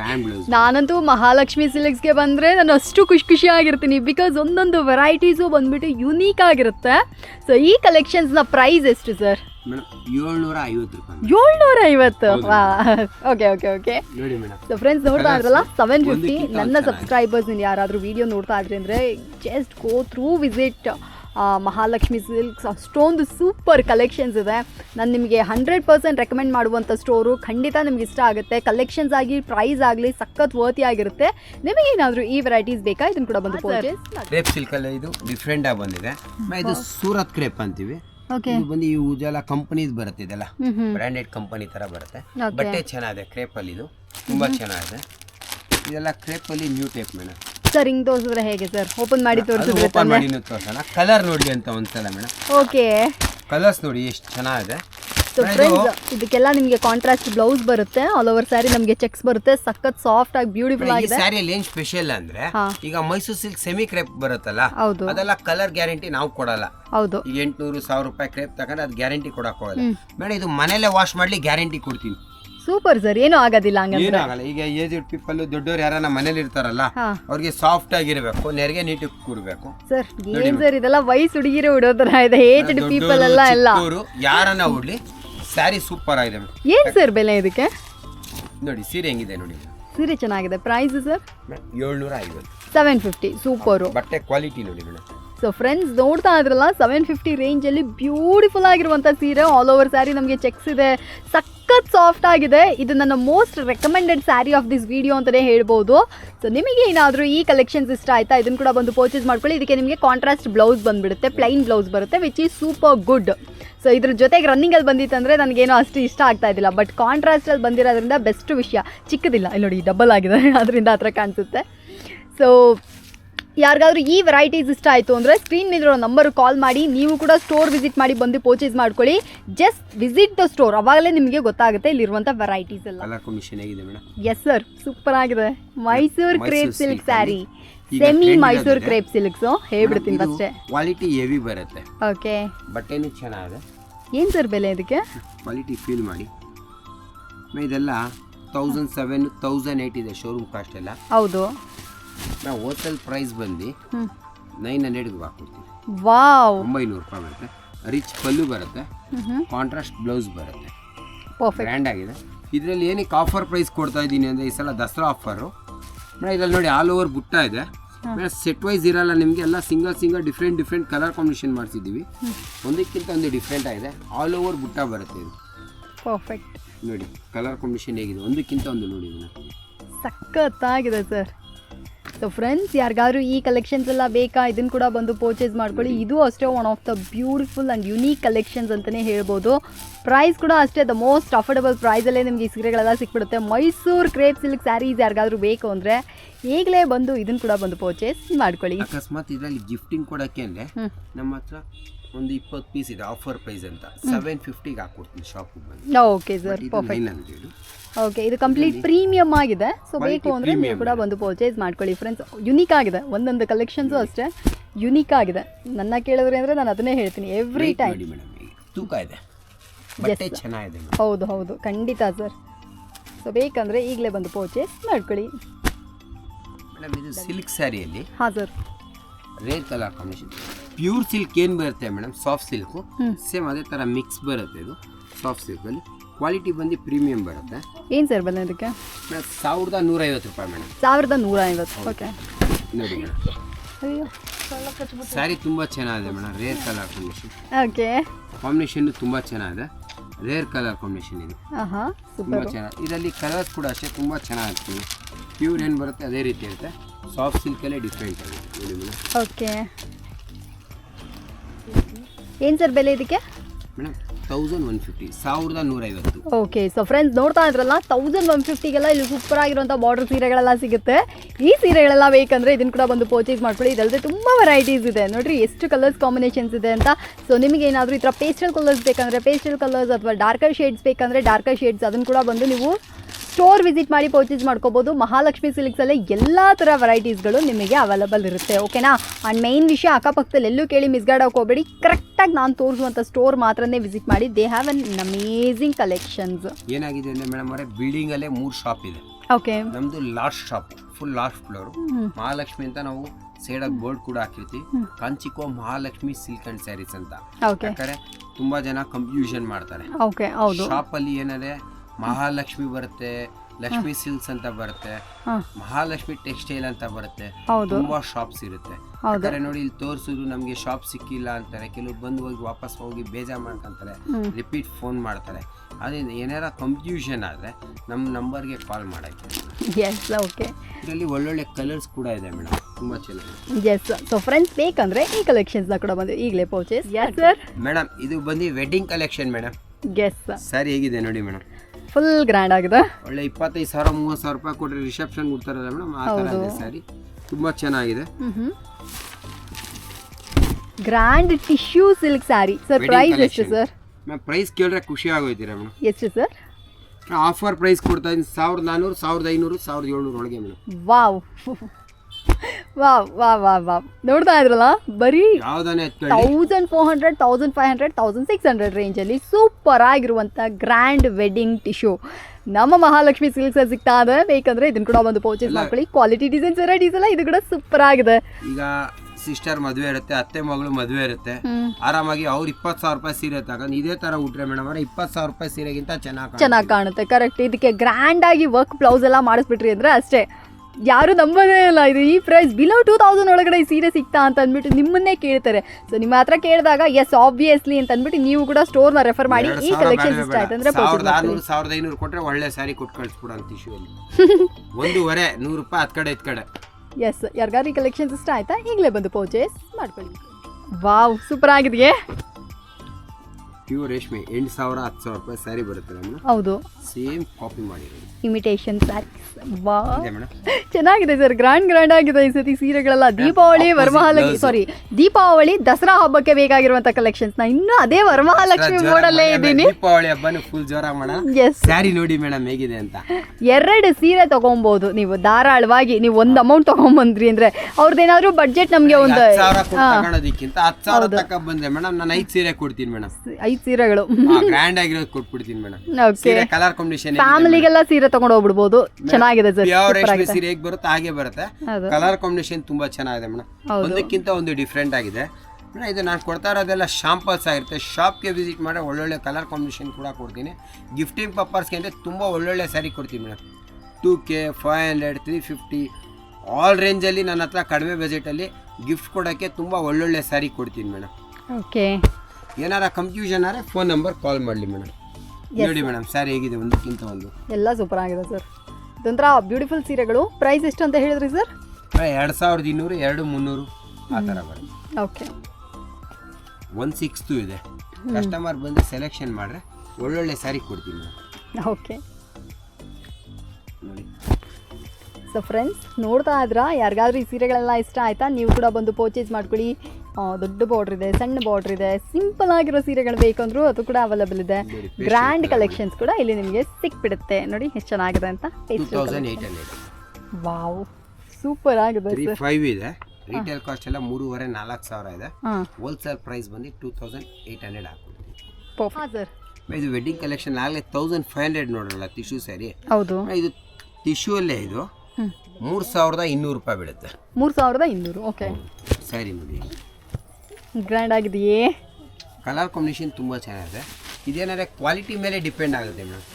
[SPEAKER 1] ನಾನಂತೂ ಮಹಾಲಕ್ಷ್ಮಿ ಸಿಲ್ಕ್ಸ್ಗೆ ಬಂದರೆ ನಾನು ಅಷ್ಟು ಖುಷಿ ಖುಷಿಯಾಗಿರ್ತೀನಿ. ಬಿಕಾಸ್ ಒಂದೊಂದು ವೆರೈಟೀಸು ಬಂದ್ಬಿಟ್ಟು ಯುನೀಕ್ ಆಗಿರುತ್ತೆ. ಸೊ ಈ ಕಲೆಕ್ಷನ್ಸ್ನ ಪ್ರೈಸ್ ಎಷ್ಟು ಸರ್
[SPEAKER 2] ಮೇಡಮ್ ಏಳ್ನೂರ ಐವತ್ತು ರೂಪಾಯಿ
[SPEAKER 1] ಏಳ್ನೂರ ಐವತ್ತು
[SPEAKER 2] ಹೌದು.
[SPEAKER 1] ಓಕೆ ಓಕೆ ಓಕೆ
[SPEAKER 2] ನೋಡಿ ಮೇಡಮ್.
[SPEAKER 1] ಸೊ ಫ್ರೆಂಡ್ಸ್ ನೋಡ್ತಾ ಇದ್ರಲ್ಲ ಸೆವೆನ್ ಫಿಫ್ಟಿ ನನ್ನ
[SPEAKER 2] ಸಬ್ಸ್ಕ್ರೈಬರ್ಸ್
[SPEAKER 1] ಸಬ್ಸ್ಕ್ರೈಬರ್ಸ್ ಯಾರಾದರೂ ವಿಡಿಯೋ ನೋಡ್ತಾ ಇದ್ರಿ ಅಂದರೆ just go through visit Mahalakshmi silks ಅಷ್ಟೊಂದು ಸೂಪರ್ ಕಲೆಕ್ಷನ್ಸ್ ಇದೆ. ನಾನು ನಿಮಗೆ ಹಂಡ್ರೆಡ್ ಪರ್ಸೆಂಟ್ ರೆಕಮೆಂಡ್ ಮಾಡುವಂಥ ಸ್ಟೋರು ಖಂಡಿತ ನಿಮ್ಗೆ ಇಷ್ಟ ಆಗುತ್ತೆ. ಕಲೆಕ್ಷನ್ಸ್ ಆಗಿ ಪ್ರೈಸ್ ಆಗಲಿ ಸಖತ್ ವರ್ತಿ ಆಗಿರುತ್ತೆ. ನಿಮಗೆ ಏನಾದರೂ ಈ ವೆರೈಟೀಸ್ ಬೇಕಾ? ಇದನ್ನು ಕೂಡ ಬಂದು ಪರ್ಚೇಸ್
[SPEAKER 2] ಕ್ರೇಪ್ ಸಿಲ್ಕಲ್ಲಿ ಇದು ಡಿಫ್ರೆಂಟಾಗಿ ಬಂದಿದೆ. ಇದು ಸೂರತ್ ಕ್ರೇಪ್ ಅಂತೀವಿ.
[SPEAKER 1] ಓಕೆ.
[SPEAKER 2] ಇದು ಬಂದು ಈ ಉಜಾಲ ಕಂಪನೀಸ್ ಬರುತ್ತೆ ಇದೆಲ್ಲ. ಬ್ರ್ಯಾಂಡೆಡ್ ಕಂಪನಿ ತರ ಬರುತ್ತೆ. ಬಟ್ಟೆ ಚೆನ್ನಾಗಿದೆ ಕ್ರೇಪ್ ಅಲ್ಲಿ ಇದು. ತುಂಬಾ ಚೆನ್ನಾಗಿದೆ. ಇದೆಲ್ಲ ಕ್ರೇಪ್ ಅಲ್ಲಿ ನ್ಯೂ ಟೈಪ್ ಮೇಡಮ್
[SPEAKER 1] ಸರ್ ಹಿಂಗ್ ತೋರಿಸಿದ್ರೆ ಹೇಗೆ ಸರ್ ಓಪನ್ ಮಾಡಿ ತೋರಿಸಿದ್ರೆ
[SPEAKER 2] ಓಪನ್ ಮಾಡಿ ತೋರಿಸೋಣ. ಕಲರ್ ನೋಡಿ ಅಂತ ಒಂದ್ಸಲ ಮೇಡಮ್
[SPEAKER 1] ಓಕೆ.
[SPEAKER 2] ಕಲರ್ಸ್ ನೋಡಿ ಎಷ್ಟು ಚೆನ್ನಾಗಿದೆ.
[SPEAKER 1] ಸೊ ಫ್ರೆಂಡ್ಸ್ ಇದಕ್ಕೆಲ್ಲ ನಿಮಗೆ ಕಾಂಟ್ರಾಸ್ಟ್ ಬ್ಲೌಸ್ ಬರುತ್ತೆ. ಆಲ್ ಓವರ್ ಸ್ಯಾರಿ ನಮಗೆ ಚೆಕ್ಸ್ ಬರುತ್ತೆ. ಸಖತ್ ಸಾಫ್ಟ್ ಆಗಿ ಬ್ಯೂಟಿಫುಲ್ ಆಗಿದೆ.
[SPEAKER 2] ಸ್ಯಾರಿಯಲ್ಲಿ ಏನ್ ಸ್ಪೆಷಲ್ ಅಂದ್ರೆ ಈಗ ಮೈಸೂರು ಸಿಲ್ಕ್ ಸೆಮಿ ಕ್ರೇಪ್ ಬರುತ್ತಲ್ಲ
[SPEAKER 1] ಹೌದು.
[SPEAKER 2] ಅದೆಲ್ಲ ಕಲರ್ ಗ್ಯಾರಂಟಿ ನಾವು ಕೊಡಲ್ಲ.
[SPEAKER 1] ಹೌದು.
[SPEAKER 2] ಈಗ ಎಂಟ್ನೂರು ಸಾವಿರ ರೂಪಾಯಿ ಕ್ರೇಪ್ ತಗೊಂಡ್ರೆ ಅದು ಗ್ಯಾರಂಟಿ ಕೊಡಕ್ ಹೋಗಲ್ಲ. ಮೇಡಮ್ ಇದು ಮನೇಲೆ ವಾಶ್ ಮಾಡ್ಲಿ ಗ್ಯಾರಂಟಿ ಕೊಡ್ತೀನಿ.
[SPEAKER 1] ಸೂಪರ್ ಸರ್ ಏನು ಆಗೋದಿಲ್ಲ ಹಂಗಂದ್ರೆ.
[SPEAKER 2] ಆಗಲ್ಲ. ಈಗ ಏಜ್ ಪೀಪಲ್ ದೊಡ್ಡವ್ರು ಯಾರನ್ನ ಮನೇಲಿ ಇರ್ತಾರಲ್ಲ ಅವ್ರಿಗೆ ಸಾಫ್ಟ್ ಆಗಿರ್ಬೇಕು ನೆರಿಗೆ ನೀಟಾಗಿ ಕೂರಬೇಕು.
[SPEAKER 1] ಸರ್ ಏನ್ ಸರ್ ಇದೆಲ್ಲ ವಯಸ್ಸು ಹುಡುಗಿರು ಉಡೋ ತರ ಇದೆ. ಏಜ್ಡ್
[SPEAKER 2] ದೊಡ್ಡೋರು,
[SPEAKER 1] ಪೀಪಲ್ ಎಲ್ಲ. ಎಲ್ಲ
[SPEAKER 2] ಯಾರನ್ನ ಉಡ್ಲಿ ಸ್ಯಾರಿ ಸೂಪರ್ ಆಗಿದೆ ಮೇಡಮ್
[SPEAKER 1] ಏನ್ ಸರ್ ಬೆಲೆ ಇದಕ್ಕೆ?
[SPEAKER 2] ನೋಡಿ ಸೀರೆ ಹೆಂಗಿದೆ ನೋಡಿ.
[SPEAKER 1] ಸೀರೆ ಚೆನ್ನಾಗಿದೆ. ಪ್ರೈಸ್ ಸರ್
[SPEAKER 2] ಮೇಡಮ್ ಏಳ್ನೂರ ಐವತ್ತು.
[SPEAKER 1] ಸೆವೆನ್ ಫಿಫ್ಟಿ ಸೂಪರು
[SPEAKER 2] ಬಟ್ಟೆ ಕ್ವಾಲಿಟಿ ನೋಡಿ ಮೇಡಮ್
[SPEAKER 1] ಸೊ ಫ್ರೆಂಡ್ಸ್ ನೋಡ್ತಾ ಇದ್ರಲ್ಲ ಸೆವೆನ್ ಫಿಫ್ಟಿ ರೇಂಜಲ್ಲಿ ಬ್ಯೂಟಿಫುಲ್ ಆಗಿರುವಂಥ ಸೀರೆ. ಆಲ್ ಓವರ್ ಸ್ಯಾರಿ ನಮಗೆ ಚೆಕ್ಸ್ ಇದೆ. ಸಖತ್ ಸಾಫ್ಟ್ ಆಗಿದೆ. ಇದು ನನ್ನ most recommended sari of this video ಅಂತಲೇ ಹೇಳ್ಬೋದು. ಸೊ ನಿಮಗೆ ಏನಾದರೂ ಈ ಕಲೆಕ್ಷನ್ಸ್ ಇಷ್ಟ ಆಯಿತಾ? ಇದನ್ನು ಕೂಡ ಬಂದು ಪರ್ಚೇಸ್ ಮಾಡ್ಕೊಳ್ಳಿ. ಇದಕ್ಕೆ ನಿಮಗೆ ಕಾಂಟ್ರಾಸ್ಟ್ ಬ್ಲೌಸ್ ಬಂದುಬಿಡುತ್ತೆ. ಪ್ಲೈನ್ ಬ್ಲೌಸ್ ಬರುತ್ತೆ which is super good so ಇದ್ರ ಜೊತೆಗೆ ರನ್ನಿಂಗಲ್ಲಿ ಬಂದಿತ್ತಂದರೆ ನನಗೇನು ಅಷ್ಟು ಇಷ್ಟ ಆಗ್ತಾ ಇದ್ದಿಲ್ಲ. ಬಟ್ ಕಾಂಟ್ರಾಸ್ಟಲ್ಲಿ ಬಂದಿರೋದ್ರಿಂದ ಬೆಸ್ಟ್ ವಿಷಯ ಚಿಕ್ಕದಿಲ್ಲ. ಇಲ್ಲಿ ನೋಡಿ ಡಬಲ್ ಆಗಿದೆ. [LAUGHS] ಅದರಿಂದ ಆ ಕಾಣಿಸುತ್ತೆ. ಸೊ ಯಾರಿಗಾದ್ರೂ ಈ ವೆರೈಟೀಸ್ ಇಷ್ಟ ಆಯಿತು ಅಂದರೆ ಸ್ಕ್ರೀನ್ ಮೇಲಿರೋ ನಂಬರ್ ಕಾಲ್ ಮಾಡಿ ನೀವು ಕೂಡ ಸ್ಟೋರ್ ವಿಸಿಟ್ ಮಾಡಿ ಬಂದು ಪರ್ಚೇಸ್ ಮಾಡ್ಕೊಳ್ಳಿ. ಜಸ್ಟ್ ವಿಸಿಟ್ ದ ಸ್ಟೋರ್ ಅವಾಗಲೇ ನಿಮಗೆ ಗೊತ್ತಾಗುತ್ತೆ ಇಲ್ಲಿರುವಂಥ ವೆರೈಟೀಸ್ ಎಲ್ಲ. ಎಸ್ ಸರ್ ಸೂಪರ್ ಆಗಿದೆ. Mysuru crepe silk saree semi Mysore crepe silks ಹೇಳ್ಬಿಡ್ತೀನಿ ಅಷ್ಟೇ.
[SPEAKER 2] ಕ್ವಾಲಿಟಿ ಹೆವಿ ಬರುತ್ತೆ.
[SPEAKER 1] ಓಕೆ
[SPEAKER 2] ಬಟ್ಟೆನೂ ಚೆನ್ನಾಗಿದೆ.
[SPEAKER 1] ಏನು ಸರ್ ಬೆಲೆ ಇದಕ್ಕೆ?
[SPEAKER 2] ಕ್ವಾಲಿಟಿ ಫೀಲ್ ಮಾಡಿ. ಇದೆಲ್ಲ ತೌಸಂಡ್ ಸೆವೆನ್ ತೌಸಂಡ್ ಏಯ್ಟ್ ಇದೆ ಶೋರೂಮ್ ಕಾಸ್ಟ್ ಎಲ್ಲ.
[SPEAKER 1] ಹೌದು.
[SPEAKER 2] ನಾವು ಹೋಲ್ಸೇಲ್ ಪ್ರೈಸ್ ಬಂದು ನೈನ್ ಹಂಡ್ರೆಡ್ಗೆ ಹಾಕ್ಕೊಡ್ತೀವಿ.
[SPEAKER 1] ವಾವ್.
[SPEAKER 2] ಒಂಬೈನೂರು ರೂಪಾಯಿ ಬರುತ್ತೆ. ರಿಚ್ ಪಲ್ಲು ಬರುತ್ತೆ. ಕಾಂಟ್ರಾಸ್ಟ್ ಬ್ಲೌಸ್ ಬರುತ್ತೆ.
[SPEAKER 1] ಪರ್ಫೆಕ್ಟ್
[SPEAKER 2] ಗ್ರ್ಯಾಂಡ್ ಆಗಿದೆ. ಇದರಲ್ಲಿ ಏನಕ್ಕೆ ಆಫರ್ ಪ್ರೈಸ್ ಕೊಡ್ತಾ ಇದ್ದೀನಿ ಅಂದರೆ ಈ ಸಲ ದಸರಾ ಆಫರು ಮೇಡಮ್ ಇದರಲ್ಲಿ ನೋಡಿ ಆಲ್ ಓವರ್ ಬುಟ್ಟ ಇದೆ. ಮೇಡಮ್ ಸೆಟ್ ವೈಸ್ ಇರಲ್ಲ ನಿಮಗೆ ಎಲ್ಲ single single different different colour combination ಮಾಡಿಸಿದ್ದೀವಿ. ಒಂದಕ್ಕಿಂತ ಒಂದು ಡಿಫ್ರೆಂಟ್ ಆಗಿದೆ. ಆಲ್ ಓವರ್ ಬುಟ್ಟ ಬರುತ್ತೆ ಇದು.
[SPEAKER 1] ಪರ್ಫೆಕ್ಟ್
[SPEAKER 2] ನೋಡಿ ಕಲರ್ ಕಾಂಬಿನೇಷನ್ ಹೇಗಿದೆ. ಒಂದಕ್ಕಿಂತ ಒಂದು ನೋಡಿ ಇದನ್ನ
[SPEAKER 1] ಸಖತ್ತಾಗಿದೆ ಸರ್ ಸೊ ಫ್ರೆಂಡ್ಸ್ ಯಾರಿಗಾದ್ರೂ ಈ ಕಲೆಕ್ಷನ್ಸ್ ಎಲ್ಲ ಬೇಕಾ? ಇದನ್ನು ಕೂಡ ಬಂದು ಪರ್ಚೇಸ್ ಮಾಡ್ಕೊಳ್ಳಿ. ಇದು ಅಷ್ಟೇ one of the beautiful and unique collections ಅಂತಲೇ ಹೇಳ್ಬೋದು. ಪ್ರೈಸ್ ಕೂಡ ಅಷ್ಟೇ ದ ಮೋಸ್ಟ್ ಅಫೋರ್ಡಬಲ್ ಪ್ರೈಸಲ್ಲೇ ನಿಮಗೆ ಈ ಸೀರೆಗಳೆಲ್ಲ ಸಿಕ್ಬಿಡುತ್ತೆ. ಮೈಸೂರು ಕ್ರೇಪ್ ಸಿಲ್ಕ್ ಸ್ಯಾರೀಸ್ ಯಾರಿಗಾದ್ರೂ ಬೇಕು ಅಂದರೆ ಈಗಲೇ ಬಂದು ಇದನ್ನು ಕೂಡ ಬಂದು ಪರ್ಚೇಸ್ ಮಾಡ್ಕೊಳ್ಳಿ.
[SPEAKER 2] ಅಕಸ್ಮಾತ್ ಇದರಲ್ಲಿ ಗಿಫ್ಟಿಂಗ್ ಕೊಡಕ್ಕೆ ಅಂದ್ರೆ. ನಮ್ಮ ಹತ್ರ ಒಂದು ಇಪ್ಪತ್ತು ಪೀಸ್ ಇದೆ ಆಫರ್ ಪ್ರೈಸ್ ಅಂತ. ಸೆವೆನ್ ಫಿಫ್ಟಿಗೆ ಹಾಕ್ಕೊಡ್ತೀನಿ ಶಾಪಿಗೆ ಬಂದು.
[SPEAKER 1] ಓಕೆ ಸರ್ ಪರ್ಫೆಕ್ಟ್ ಓಕೆ ಇದು ಕಂಪ್ಲೀಟ್ ಪ್ರೀಮಿಯಂ ಆಗಿದೆ. ಸೊ ಬೇಕು ಅಂದರೆ ನೀವು ಕೂಡ ಬಂದು ಪರ್ಚೇಸ್ ಮಾಡ್ಕೊಳ್ಳಿ. ಫ್ರೆಂಡ್ಸ್ ಯುನೀಕ್ ಆಗಿದೆ. ಒಂದೊಂದು ಕಲೆಕ್ಷನ್ಸು ಅಷ್ಟೇ ಯುನೀಕ್ ಆಗಿದೆ. ನನ್ನ ಕೇಳಿದ್ರೆ ಅಂದರೆ ನಾನು ಅದನ್ನೇ ಹೇಳ್ತೀನಿ ಎವ್ರಿ ಟೈಮ್
[SPEAKER 2] ತೂಕ ಇದೆ. ಬಟ್ಟೆ ಚೆನ್ನಾಗಿದೆ
[SPEAKER 1] ಹೌದು ಹೌದು. ಖಂಡಿತ ಸರ್ ಸೊ ಬೇಕಂದರೆ ಈಗಲೇ ಬಂದು ಪರ್ಚೇಸ್ ಮಾಡ್ಕೊಳ್ಳಿ.
[SPEAKER 2] ಮೇಡಮ್ ಇದು ಸಿಲ್ಕ್ ಸ್ಯಾರಿಯಲ್ಲಿ
[SPEAKER 1] ಹಾಂ sir.
[SPEAKER 2] Rare colour combination. Pure silk ಏನು ಬರುತ್ತೆ ಮೇಡಮ್? Soft silk. ಸೇಮ್ ಅದೇ ಥರ ಮಿಕ್ಸ್ ಬರುತ್ತೆ ಇದು ಸಾಫ್ಟ್ ಸಿಲ್ಕಲ್ಲಿ. ಕ್ವಾಲಿಟಿ ಬಂದು ಪ್ರೀಮಿಯಂ ಬರುತ್ತೆ.
[SPEAKER 1] ಏನು ಸರ್ ಬಂದ
[SPEAKER 2] ಮೇಡಮ್ ಸಾವಿರದ ನೂರೈವತ್ತು ರೂಪಾಯಿ ಮೇಡಮ್.
[SPEAKER 1] ಸಾವಿರದ ನೂರ ಐವತ್ತು ಓಕೆ.
[SPEAKER 2] ನೋಡಿ ಮೇಡಮ್. ಸ್ಯಾರಿ ತುಂಬ ಚೆನ್ನಾಗಿದೆ madam rare colour combination.
[SPEAKER 1] Okay.
[SPEAKER 2] Combination ತುಂಬ ಚೆನ್ನಾಗಿದೆ ರೇರ್ ಕಲರ್ ಕಾಂಬಿನೇಷನ್ ಇದೆ. ತುಂಬ
[SPEAKER 1] ಸೂಪರ್.
[SPEAKER 2] ಚೆನ್ನಾಗಿ ಇದರಲ್ಲಿ ಕಲರ್ಸ್ ಕೂಡ ಅಷ್ಟೇ ತುಂಬ ಚೆನ್ನಾಗಿರ್ತದೆ ಪ್ಯೂರ್ ಏನು ಬರುತ್ತೆ ಅದೇ ರೀತಿ ಇರುತ್ತೆ. ಸಾಫ್ಟ್ ಸಿಲ್ಕಲ್ಲೇ ಡಿಫ್ರೆಂಟ್ ಆಗುತ್ತೆ ನೋಡಿ ಮೇಡಮ್
[SPEAKER 1] ಓಕೆ. ಏನು ಸರ್ ಬೆಲೆ ಇದಕ್ಕೆ?
[SPEAKER 2] ಮೇಡಮ್ ತೌಸಂಡ್ ಒನ್ ಫಿಫ್ಟಿ ಸಾವಿರದ ನೂರೈವತ್ತು.
[SPEAKER 1] ಓಕೆ ಸೊ ಫ್ರೆಂಡ್ಸ್ ನೋಡ್ತಾ ಇದ್ರಲ್ಲ ತೌಸಂಡ್ ಒನ್ ಫಿಫ್ಟಿಗೆಲ್ಲ ಇಲ್ಲಿ ಸೂಪರ್ ಆಗಿರುವಂಥ ಬಾರ್ಡರ್ ಸೀರೆಗಳೆಲ್ಲ ಸಿಗುತ್ತೆ. ಈ ಸೀರೆಗಳೆಲ್ಲ ಬೇಕಂದ್ರೆ ಇದನ್ನು ಕೂಡ ಬಂದು ಪರ್ಚೇಸ್ ಮಾಡ್ಕೊಳ್ಳಿ. ಇದಲ್ಲದೆ ತುಂಬ ವೆರೈಟೀಸ್ ಇದೆ. ನೋಡಿರಿ ಎಷ್ಟು ಕಲರ್ಸ್ ಕಾಂಬಿನೇಷನ್ಸ್ ಇದೆ ಅಂತ. ಸೊ ನಿಮಗೆ ಏನಾದರೂ ಈ ಥರ ಪೇಸ್ಟಲ್ ಕಲರ್ಸ್ ಬೇಕಂದರೆ ಪೇಸ್ಟಲ್ ಕಲರ್ಸ್ ಅಥವಾ ಡಾರ್ಕರ್ ಶೇಡ್ಸ್ ಬೇಕಂದರೆ ಡಾರ್ಕರ್ ಶೇಡ್ಸ್ ಅದನ್ನು ಕೂಡ ಬಂದು ನೀವು ಸ್ಟೋರ್ ವಿಸಿಟ್ ಮಾಡಿ ಪರ್ಚೇಸ್ ಮಾಡ್ಕೋಬೋದು. ಮಹಾಲಕ್ಷ್ಮಿ ಸಿಲ್ಕ್ಸಲ್ಲೇ ಎಲ್ಲ ಥರ ವೆರೈಟೀಸ್ಗಳು ನಿಮಗೆ ಅವೈಲಬಲ್ ಇರುತ್ತೆ. ಓಕೆನಾ ಆ್ಯಂಡ್ ಮೈನ್ ವಿಷಯ ಅಕ್ಕಪಕ್ಕದಲ್ಲಿ ಎಲ್ಲೂ ಕೇಳಿ ಮಿಸ್ಗಾಡೋಕೆ ಹೋಗಬೇಡಿ. ಕರೆಕ್ಟಾಗಿ ನಾನು ತೋರಿಸುವಂಥ ಸ್ಟೋರ್ ಮಾತ್ರನೇ ವಿಸಿಟ್ ಮಾಡಿ. They have an amazing collections
[SPEAKER 2] ಏನಾಗಿದೆ ಅಂದರೆ ಮೇಡಮ್ ಅವರೇ ಬಿಲ್ಡಿಂಗಲ್ಲೇ ಮೂರು ಶಾಪ್ ಇದೆ.
[SPEAKER 1] ಓಕೆ
[SPEAKER 2] ನಮ್ಮದು last shop full last floor Mahalakshmi ಅಂತ ನಾವು ಸೈಡಾಗಿ ಬೋರ್ಡ್ ಕೂಡ ಹಾಕಿರ್ತೀವಿ. ಕಾಂಚಿಕೋ ಮಹಾಲಕ್ಷ್ಮಿ ಸಿಲ್ಕ್ ಅಂಡ್ ಸ್ಯಾರೀಸ್ ಅಂತ.
[SPEAKER 1] ಓಕೆ
[SPEAKER 2] ಯಾಕಂದ್ರೆ ತುಂಬಾ ಜನ ಕನ್ಫ್ಯೂಷನ್ ಮಾಡ್ತಾರೆ.
[SPEAKER 1] ಓಕೆ ಹೌದು.
[SPEAKER 2] ಶಾಪ್ ಅಲ್ಲಿ ಏನಂದ್ರೆ ಮಹಾಲಕ್ಷ್ಮಿ ಬರುತ್ತೆ ಲಕ್ಷ್ಮಿ ಸಿಲ್ಕ್ಸ್ ಅಂತ ಬರುತ್ತೆ ಮಹಾಲಕ್ಷ್ಮಿ ಟೆಕ್ಸ್ಟೈಲ್ ಅಂತ ಬರುತ್ತೆ ತುಂಬಾ ಶಾಪ್ಸ್ ಇರುತ್ತೆ.
[SPEAKER 1] ಆದರೆ
[SPEAKER 2] ಯಾಕಂದ್ರೆ ನೋಡಿ ಇಲ್ಲಿ ತೋರಿಸಿದ್ರು ನಮಗೆ ಶಾಪ್ ಸಿಕ್ಕಿಲ್ಲ ಅಂತಾರೆ ಕೆಲವು ಬಂದು ಹೋಗಿ ವಾಪಸ್ ಹೋಗಿ ಬೇಜಾರ್ ಮಾಡ್ಕೊಂತಾರೆ ರಿಪೀಟ್ ಫೋನ್ ಮಾಡ್ತಾರೆ. ಅದರಿಂದ ಏನಾರ ಕನ್ಫ್ಯೂಷನ್ ಆದರೆ ನಮ್ಮ ನಂಬರ್ಗೆ ಕಾಲ್ ಮಾಡಕ್ಕೆ.
[SPEAKER 1] ಎಸ್ ಓಕೆ
[SPEAKER 2] ಇದರಲ್ಲಿ ಒಳ್ಳೊಳ್ಳೆ ಕಲರ್ಸ್ ಕೂಡ ಇದೆ ಮೇಡಮ್ ತುಂಬಾ ಚೆನ್ನಾಗಿದೆ.
[SPEAKER 1] ಎಸ್ ಸೊ ಫ್ರೆಂಡ್ಸ್ ಬೇಕಂದ್ರೆ ಈ ಕಲೆಕ್ಷನ್ಸ್ನ ಕೂಡ ಬಂದು ಈಗಲೇ ಪರ್ಚೇಸ್ ಯಸ್ ಸರ್
[SPEAKER 2] ಮೇಡಮ್ ಇದು ಬಂದು ವೆಡ್ಡಿಂಗ್ ಕಲೆಕ್ಷನ್ ಮೇಡಮ್.
[SPEAKER 1] ಗೆಸ್
[SPEAKER 2] ಸರಿ ಹೇಗಿದೆ ನೋಡಿ ಮೇಡಮ್.
[SPEAKER 1] ಫುಲ್ ಗ್ರ್ಯಾಂಡ್ ಆಗಿದೆ.
[SPEAKER 2] ಒಳ್ಳೆ ಇಪ್ಪತ್ತೈದು ಸಾವಿರ ಮೂವತ್ತು ಸಾವಿರ ರೂಪಾಯಿ ಕೊಟ್ಟರೆ ರಿಸೆಪ್ಷನ್ ಕೊಡ್ತಾರಲ್ಲ ಮೇಡಮ್ ಆ ಥರ ಇದೆ ಸ್ಯಾರಿ ತುಂಬ ಚೆನ್ನಾಗಿದೆ.
[SPEAKER 1] Grand tissue silk saree sir price ಎಷ್ಟು ಸರ್
[SPEAKER 2] ಮ್ಯಾಮ್ ಪ್ರೈಸ್ ಕೇಳಿದ್ರೆ ಖುಷಿ ಆಗೋಯ್ತೀರಾ ಮೇಡಮ್
[SPEAKER 1] ಎಷ್ಟು ಸರ್
[SPEAKER 2] ಆಫರ್ ಪ್ರೈಸ್ ಕೊಡ್ತಾ ಇದ್ದೀನಿ ಸಾವಿರದ ನಾನ್ನೂರು ಸಾವಿರದ ಐನೂರು ಸಾವಿರದ ಏಳ್ನೂರು ಒಳಗೆ ಮೇಡಮ್
[SPEAKER 1] ವಾವ್ ವಾವ್ ವಾ ವಾ ವಾ. ನೋಡ್ತಾ ಇದ್ರಲ್ಲ? ಬರೀ thousand four hundred thousand five hundred thousand six hundred ರೇಂಜಲ್ಲಿ ಸೂಪರ್ ಆಗಿರುವಂಥ ಗ್ರ್ಯಾಂಡ್ ವೆಡ್ಡಿಂಗ್ ಟಿಶ್ಯೂ ನಮ್ಮ ಮಹಾಲಕ್ಷ್ಮಿ ಸಿಲ್ಕ್ಸ್ ಸಿಗ್ತಾ ಇದೆ. ಬೇಕಂದ್ರೆ ಇದನ್ನ ಕೂಡ ಒಂದು ಪರ್ಚೇಸ್ ಮಾಡ್ಕೊಳ್ಳಿ. ಕ್ವಾಲಿಟಿ ಡಿಸೈನ್ಸ್ ವೆರೈಟೀಸ್ ಎಲ್ಲ ಇದು ಕೂಡ ಸೂಪರ್ ಆಗಿದೆ.
[SPEAKER 2] ಈಗ ಸಿಸ್ಟರ್ ಮದುವೆ ಇರುತ್ತೆ ಅತ್ತೆ ಮಗಳು ಮದುವೆ ಇರುತ್ತೆ. ಆರಾಮಾಗಿ ಅವ್ರು ಇಪ್ಪತ್ತು ಸಾವಿರ ರೂಪಾಯಿ ಸೀರೆ ತಗೊಂಡು ಇದೇ ತರ ಉಟ್ರೆ ಮೇಡಮ್ ಅವರ ಇಪ್ಪತ್ತು ಸಾವಿರ ರೂಪಾಯಿ ಸೀರೆಗಿಂತ ಚೆನ್ನಾಗಿ
[SPEAKER 1] ಚೆನ್ನಾಗಿ ಕಾಣುತ್ತೆ ಕರೆಕ್ಟ್ ಇದಕ್ಕೆ ಗ್ರ್ಯಾಂಡ್ ಆಗಿ ವರ್ಕ್ ಬ್ಲೌಸ್ ಎಲ್ಲ ಮಾಡಿಸ್ಬಿಟ್ರಿ ಅಂದ್ರೆ ಅಷ್ಟೇ. ಯಾರು ನಂಬೋದೇ ಇಲ್ಲ. ಇದು ಈ ಪ್ರೈಸ್ ಬಿಲೋ ಟೂ ತೌಸಂಡ್ ಒಳಗಡೆ ಈ ಸೀರೆ ಸಿಗ್ತಾ ಅಂತ ಅಂದ್ಬಿಟ್ಟು ನಿಮ್ಮನ್ನೇ ಕೇಳ್ತಾರೆ. ಸೊ ನಿಮ್ಮ ಹತ್ರ ಕೇಳಿದಾಗ ಎಸ್ ಆಬ್ವಿಯಸ್ಲಿ ಅಂತ ಅಂದ್ಬಿಟ್ಟು ನೀವು ಕೂಡ ಸ್ಟೋರ್ನ ರೆಫರ್ ಮಾಡಿ ಈ ಕಲೆಕ್ಷನ್ ಇಷ್ಟ ಆಯ್ತು ಅಂದ್ರೆ
[SPEAKER 2] ಸಾವಿರದ
[SPEAKER 1] ಮಾಡ್ಕೊಳ್ಳಿ.
[SPEAKER 2] ಆರ್ನೂರು ಸಾವಿರದ ಐನೂರು ಕೊಟ್ರೆ ಒಳ್ಳೆ ಸ್ಯಾರಿ ಕೊಟ್ಟು ಕಳಿಸ್ಬಿಡು ಅಂತ ಅಲ್ಲಿ. [LAUGHS] ಒಂದೂವರೆ ನೂರು ರೂಪಾಯಿ ಹತ್ತು ಕಡೆ ಇತ್ತು ಕಡೆ.
[SPEAKER 1] ಎಸ್ ಯಾರಿಗಾರು ಈ ಕಲೆಕ್ಷನ್ಸ್ ಇಷ್ಟ ಆಯ್ತಾ? ಈಗಲೇ ಬಂದು ಪರ್ಚೇಸ್ ಮಾಡ್ಕೊಳ್ಳಿ. ವಾವ್ ಸೂಪರ್ ಆಗಿದೆಯೇ?
[SPEAKER 2] ಪ್ಯೂರ್ ರೇಷ್ಮೆ ಎಂಟು ಸಾವಿರ ಹತ್ತು ಸಾವಿರ ರೂಪಾಯಿ ಸ್ಯಾರಿ ಬರುತ್ತೆ ಮೇಡಮ್
[SPEAKER 1] ಹೌದು.
[SPEAKER 2] ಸೇಮ್ ಕಾಪಿ ಮಾಡಿ
[SPEAKER 1] ಇಮಿಟೇಷನ್ ಸ್ಯಾರೀಸ್
[SPEAKER 2] ಮೇಡಮ್.
[SPEAKER 1] ಚೆನ್ನಾಗಿದೆ ಸರ್ ಗ್ರ್ಯಾಂಡ್ ಗ್ರ್ಯಾಂಡ್ ಆಗಿದೆ ಈ ಸತಿ ಸೀರೆಗಳೆಲ್ಲ. ದೀಪಾವಳಿ ವರಮಹಾಲಕ್ಷ್ಮಿ ಸಾರಿ ದೀಪಾವಳಿ ದಸರಾ ಹಬ್ಬಕ್ಕೆ ಬೇಕಾಗಿರುವಂತ ಕಲೆಕ್ಷನ್ಸ್ ನಾ ಇನ್ನು ಅದೇ ವರಮಹಾಲಕ್ಷ್ಮಿ ಮೋಡಲ್ಲೇ ಇದ್ದೀನಿ.
[SPEAKER 2] ದೀಪಾವಳಿ ಹಬ್ಬನ ಫುಲ್ ಜೋರ
[SPEAKER 1] ಎಸ್
[SPEAKER 2] ಸ್ಯಾರಿ ನೋಡಿ ಮೇಡಮ್ ಹೇಗಿದೆ ಅಂತ.
[SPEAKER 1] ಎರಡು ಸೀರೆ ತಗೊಬಹುದು ನೀವು ಧಾರಾಳವಾಗಿ ನೀವು ಒಂದು ಅಮೌಂಟ್ ತಗೊಂಬಂದ್ರಿ ಅಂದ್ರೆ ಅವ್ರದ್ದೇನಾದ್ರೂ ಬಡ್ಜೆಟ್ ನಮಗೆ ಒಂದು
[SPEAKER 2] ತಗೊಳೋದಕ್ಕಿಂತ ಹತ್ತು ಸಾವಿರ ತಕ ಬಂದ್ರೆ ಮೇಡಮ್ ನಾನು ಐದು ಸೀರೆ ಕೊಡ್ತೀನಿ ಮೇಡಮ್.
[SPEAKER 1] ಐದು ಸೀರೆಗಳು
[SPEAKER 2] ಗ್ರ್ಯಾಂಡ್ ಆಗಿರೋದು ಕೊಟ್ಬಿಡ್ತೀನಿ ಮೇಡಮ್. ಸೀರೆ ಕಲರ್ ಕಾಂಬಿನೇಷನ್
[SPEAKER 1] ಫ್ಯಾಮಿಲಿಗೆಲ್ಲ ಸೀರೆ ತಗೊಂಡು ಹೋಗ್ಬಿಡ್ಬೋದು ಚೆನ್ನಾಗಿದೆ ಸರ್
[SPEAKER 2] ಯಾವ ರೇಷ್ಮೆ ಸೀರೆ ಹೇಗೆ ಬರುತ್ತೆ ಹಾಗೆ ಬರುತ್ತೆ. ಕಲರ್ ಕಾಂಬಿನೇಷನ್ ತುಂಬಾ ಚೆನ್ನಾಗಿದೆ ಮೇಡಮ್. ಒಂದಕ್ಕಿಂತ ಒಂದು ಡಿಫ್ರೆಂಟ್ ಆಗಿದೆ. ಮೇಡಮ್ ಇದು ನಾನು ಕೊಡ್ತಾ ಇರೋದೆಲ್ಲ ಶಾಂಪಲ್ಸ್ ಆಗಿರುತ್ತೆ. ಶಾಪ್ಗೆ ವಿಸಿಟ್ ಮಾಡಿ ಒಳ್ಳೊಳ್ಳೆ ಕಲರ್ ಕಾಂಬಿನೇಷನ್ ಕೂಡ ಕೊಡ್ತೀನಿ. ಗಿಫ್ಟಿಂಗ್ ಪರ್ಪಸ್ಗೆ ಅಂದರೆ ತುಂಬ ಒಳ್ಳೊಳ್ಳೆ ಸ್ಯಾರಿ ಕೊಡ್ತೀನಿ madam. Two K five hundred three fifty all ರೇಂಜಲ್ಲಿ ನನ್ನ ಹತ್ರ ಕಡಿಮೆ ಬಜೆಟಲ್ಲಿ ಗಿಫ್ಟ್ ಕೊಡೋಕ್ಕೆ ತುಂಬ ಒಳ್ಳೊಳ್ಳೆ ಸ್ಯಾರಿ ಕೊಡ್ತೀನಿ ಮೇಡಮ್.
[SPEAKER 1] ಓಕೆ
[SPEAKER 2] ಏನಾರ ಕನ್ಫ್ಯೂಷನ್ ಆದರೆ ಫೋನ್ ನಂಬರ್ ಕಾಲ್ ಮಾಡಲಿ ಮೇಡಮ್ ನೋಡಿ ಮೇಡಮ್ ಸ್ಯಾರಿ ಹೇಗಿದೆ ಒಂದಕ್ಕಿಂತ ಒಂದು.
[SPEAKER 1] ಎಲ್ಲ ಸೂಪರ್ ಆಗಿದೆ ಸರ್ ಇದೊಂಥರ ಬ್ಯೂಟಿಫುಲ್ ಸೀರೆಗಳು. ಪ್ರೈಸ್ ಎಷ್ಟು ಅಂತ ಹೇಳಿದ್ರಿ ಸರ್
[SPEAKER 2] ಎರಡು ಸಾವಿರದ ಇನ್ನೂರು ಎರಡು ಮುನ್ನೂರು ಆ ಥರ ಬರುತ್ತೆ.
[SPEAKER 1] ಓಕೆ
[SPEAKER 2] ಒನ್ ಸಿಕ್ಸ್ತು ಇದೆ. ಕಸ್ಟಮರ್ ಬಂದು ಸೆಲೆಕ್ಷನ್ ಮಾಡಿದ್ರೆ ಒಳ್ಳೊಳ್ಳೆ ಸ್ಯಾರಿ ಕೊಡ್ತೀನಿ ಮೇಡಮ್
[SPEAKER 1] ಓಕೆ
[SPEAKER 2] ನೋಡಿ.
[SPEAKER 1] ಸೊ ಫ್ರೆಂಡ್ಸ್ ನೋಡ್ತಾ ಇದ್ರ? ಯಾರಿಗಾದ್ರೂ ಈ ಸೀರೆಗಳೆಲ್ಲ ಇಷ್ಟ ಆಯ್ತಾ? ನೀವು ಕೂಡ ಬಂದು ಪರ್ಚೇಸ್ ಮಾಡ್ಕೊಳ್ಳಿ. ದೊಡ್ಡ ಬಾರ್ಡರ್ ಇದೆ ಸಣ್ಣ ಬಾರ್ಡರ್ ಇದೆ. ಸಿಂಪಲ್ ಆಗಿರೋ ಸೀರೆಗಳು ಬೇಕಂದ್ರು ಅದು ಕೂಡ ಅವೈಲೇಬಲ್ ಇದೆ. ಗ್ರ್ಯಾಂಡ್ ಕಲೆಕ್ಷನ್ಸ್ ಕೂಡ ಇಲ್ಲಿ ನಿಮಗೆ ಸಿಕ್ಬಿಡುತ್ತೆ. ನೋಡಿ ಎಷ್ಟು ಚೆನ್ನಾಗಿದೆ ಅಂತ
[SPEAKER 2] two thousand eight hundred
[SPEAKER 1] wow super ಆಗಿದೆ
[SPEAKER 2] ಫೈವ್ ಇದೆ. ರಿಟೇಲ್ ಕಾಸ್ಟ್ ಎಲ್ಲ ಮೂರುವರೆ ನಾಲ್ಕು ಸಾವಿರ ಇದೆ. ಹೋಲ್ಸೇಲ್ ಪ್ರೈಸ್ ಬಂದು ಟೂ ತೌಸಂಡ್ ಏಯ್ಟ್ ಹಂಡ್ರೆಡ್ ಹಾಕ್ಬಿಡ್ತೀನಿ
[SPEAKER 1] ಸರ್.
[SPEAKER 2] ಇದು ವೆಡ್ಡಿಂಗ್ ಕಲೆಕ್ಷನ್ ಆಗಲೇ ತೌಸಂಡ್ ಫೈವ್ ಹಂಡ್ರೆಡ್ ನೋಡಲ್ಲ ಟಿಶ್ಯೂ ಸ್ಯಾರಿ
[SPEAKER 1] ಹೌದು.
[SPEAKER 2] ಇದು ಟಿಶ್ಯೂ ಅಲ್ಲೇ ಇದು. ಮೂರು ಸಾವಿರದ ಇನ್ನೂರು ರೂಪಾಯಿ ಬೀಳುತ್ತೆ.
[SPEAKER 1] ಮೂರು ಸಾವಿರದ ಇನ್ನೂರು ಓಕೆ
[SPEAKER 2] ಸ್ಯಾರಿ ನೋಡಿ
[SPEAKER 1] ಗ್ರ್ಯಾಂಡ್ ಆಗಿದೆಯೇ?
[SPEAKER 2] ಕಲರ್ ಕಾಂಬಿನೇಷನ್ ತುಂಬ ಚೆನ್ನಾಗಿದೆ. ಇದೇನಾದ್ರೆ ಕ್ವಾಲಿಟಿ ಮೇಲೆ ಡಿಪೆಂಡ್ ಆಗುತ್ತೆ ಮೇಡಮ್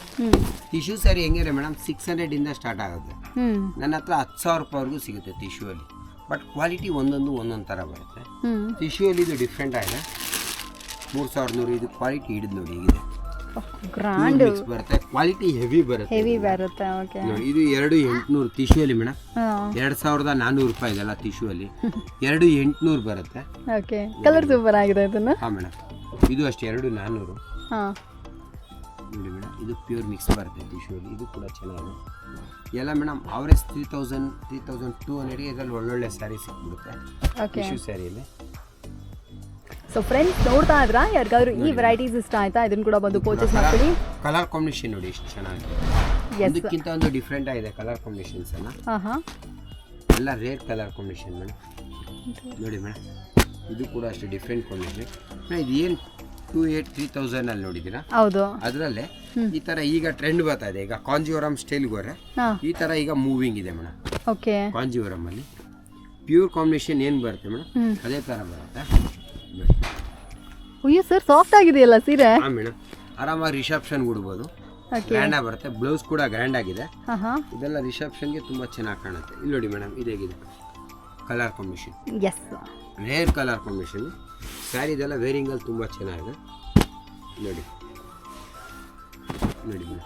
[SPEAKER 2] ಟಿಶ್ಯೂ ಸ್ಯಾರಿ ಹೆಂಗಿದೆ ಮೇಡಮ್ ಸಿಕ್ಸ್ ಹಂಡ್ರೆಡಿಂದ ಸ್ಟಾರ್ಟ್ ಆಗುತ್ತೆ. ನನ್ನ ಹತ್ರ ಹತ್ತು ಸಾವಿರ ರೂಪಾಯಿವರೆಗೂ ಸಿಗುತ್ತೆ ಟಿಶ್ಯೂ ಅಲ್ಲಿ. ಬಟ್ ಕ್ವಾಲಿಟಿ ಒಂದೊಂದು ಒಂದೊಂದು ಥರ ಬರುತ್ತೆ. ಟಿಶ್ಯೂ ಅಲ್ಲಿ ಇದು ಡಿಫ್ರೆಂಟ್ ಆಗಿದೆ. ಮೂರು ಸಾವಿರದ ನೂರು ಇದು ಕ್ವಾಲಿಟಿ ಹಿಡಿದು ನೋಡಿ
[SPEAKER 1] ಗ್ರ್ಯಾಂಡ್
[SPEAKER 2] ಮಿಕ್ಸ್ ಬರುತ್ತೆ. ಕ್ವಾಲಿಟಿ ಹೆವಿ ಬರುತ್ತೆ
[SPEAKER 1] ಹೆವಿ ಬರುತ್ತೆ ಓಕೆ
[SPEAKER 2] ನೋಡಿ ಇದು ಎರಡು ಎಂಟುನೂರು ಟಿಶ್ಯೂ ಅಲ್ಲಿ ಮೇಡಮ್ ಎರಡು ಸಾವಿರದ ನಾನ್ನೂರು ರೂಪಾಯಿ ಇದೆಲ್ಲ ಟಿಶ್ಯೂ ಅಲ್ಲಿ. ಎರಡು ಎಂಟುನೂರು ಬರುತ್ತೆ.
[SPEAKER 1] ಓಕೆ ಕಲರ್ ಸೂಪರ್ ಆಗಿದೆ ಇದನ್ನು.
[SPEAKER 2] ಹಾಂ ಮೇಡಮ್ ಇದು ಅಷ್ಟೇ ಎರಡು ನಾನ್ನೂರು
[SPEAKER 1] ಹಾಂ.
[SPEAKER 2] ನೋಡಿ ಮೇಡಮ್ ಇದು ಪ್ಯೂರ್ ಮಿಕ್ಸ್ ಬರುತ್ತೆ ಟಿಶ್ಯೂ ಅಲ್ಲಿ. ಇದು ಕೂಡ ಚೆನ್ನಾಗಿದೆ. ಎಲ್ಲ madam average three thousand three thousand two ಹಂಡ್ರೆಡ್ಗೆ ಇದರಲ್ಲಿ ಒಳ್ಳೊಳ್ಳೆ ಸ್ಯಾರಿ ಸಿಕ್ಬಿಡುತ್ತೆ.
[SPEAKER 1] ಓಕೆ
[SPEAKER 2] ಟಿಶ್ಯೂ ಸ್ಯಾರಿಯಲ್ಲಿ
[SPEAKER 1] ಸೊ ಫ್ರೆಂಡ್ಸ್ ನೋಡ್ತಾ ಇದ್ರಾ? ಯಾರಿಗಾದ್ರೂ ಈ ವೆರೈಟೀಸ್ ಇಷ್ಟ ಆಯ್ತಾ? ಇದನ್ನ ಕೂಡ ಬಂದು ಪರ್ಚೇಸ್ ಮಾಡ್ಕೊಳ್ಳಿ.
[SPEAKER 2] ಕಲರ್ ಕಾಂಬಿನೇಷನ್ ನೋಡಿ ಎಷ್ಟು ಚೆನ್ನಾಗಿದೆ. ಅದಕ್ಕಿಂತ ಒಂದು ಡಿಫ್ರೆಂಟ್ ಆಗಿದೆ ಕಲರ್ ಕಾಂಬಿನೇಷನ್ಸ್ ಎಲ್ಲ
[SPEAKER 1] ಹಾಂ ಹಾಂ
[SPEAKER 2] ಎಲ್ಲ ರೇರ್ ಕಲರ್ ಕಾಂಬಿನೇಷನ್ ಮೇಡಮ್ ನೋಡಿ ಮೇಡಮ್ ಇದು ಕೂಡ ಅಷ್ಟು ಡಿಫ್ರೆಂಟ್ ಕಾಂಬಿನೇಷನ್ ಮೇಡಮ್ ಇದು ಏನು ಟೂ ಏಟ್ ತ್ರೀ ತೌಸಂಡಲ್ಲಿ ನೋಡಿದ್ದೀರಾ?
[SPEAKER 1] ಹೌದು.
[SPEAKER 2] ಅದರಲ್ಲೇ ಈ ಥರ ಈಗ ಟ್ರೆಂಡ್ ಬರ್ತಾ ಇದೆ. ಈಗ ಕಾಂಜಿವರಂ ಸ್ಟೈಲ್ ಹೋದ್ರೆ ಈ ಥರ ಈಗ ಮೂವಿಂಗ್ ಇದೆ ಮೇಡಮ್
[SPEAKER 1] ಓಕೆ
[SPEAKER 2] ಕಾಂಜಿವರಮಲ್ಲಿ ಪ್ಯೂರ್ ಕಾಂಬಿನೇಷನ್ ಏನು ಬರುತ್ತೆ ಮೇಡಮ್ ಅದೇ ಥರ ಬರುತ್ತೆ.
[SPEAKER 1] ಅಯ್ಯೋ ಸರ್ ಸಾಫ್ಟ್ ಆಗಿದೆಯಲ್ಲ ಸೀರೆ?
[SPEAKER 2] ಹಾಂ ಮೇಡಮ್ ಆರಾಮಾಗಿ ರಿಸೆಪ್ಷನ್ ಉಡ್ಬೋದು.
[SPEAKER 1] ಓಕೆ
[SPEAKER 2] ಬರುತ್ತೆ ಬ್ಲೌಸ್ ಕೂಡ ಗ್ರ್ಯಾಂಡ್ ಆಗಿದೆ.
[SPEAKER 1] ಹಾಂ ಹಾಂ
[SPEAKER 2] ಇದೆಲ್ಲ ರಿಸೆಪ್ಷನ್ಗೆ ತುಂಬ ಚೆನ್ನಾಗಿ ಕಾಣುತ್ತೆ. ಇಲ್ಲಿ ನೋಡಿ madam ಇದೇಗಿದೆ colour combination
[SPEAKER 1] yes
[SPEAKER 2] rare colour combination saree ಇದೆಲ್ಲ ವೇರಿಂಗಲ್ಲಿ ತುಂಬ ಚೆನ್ನಾಗಿದೆ. ನೋಡಿ.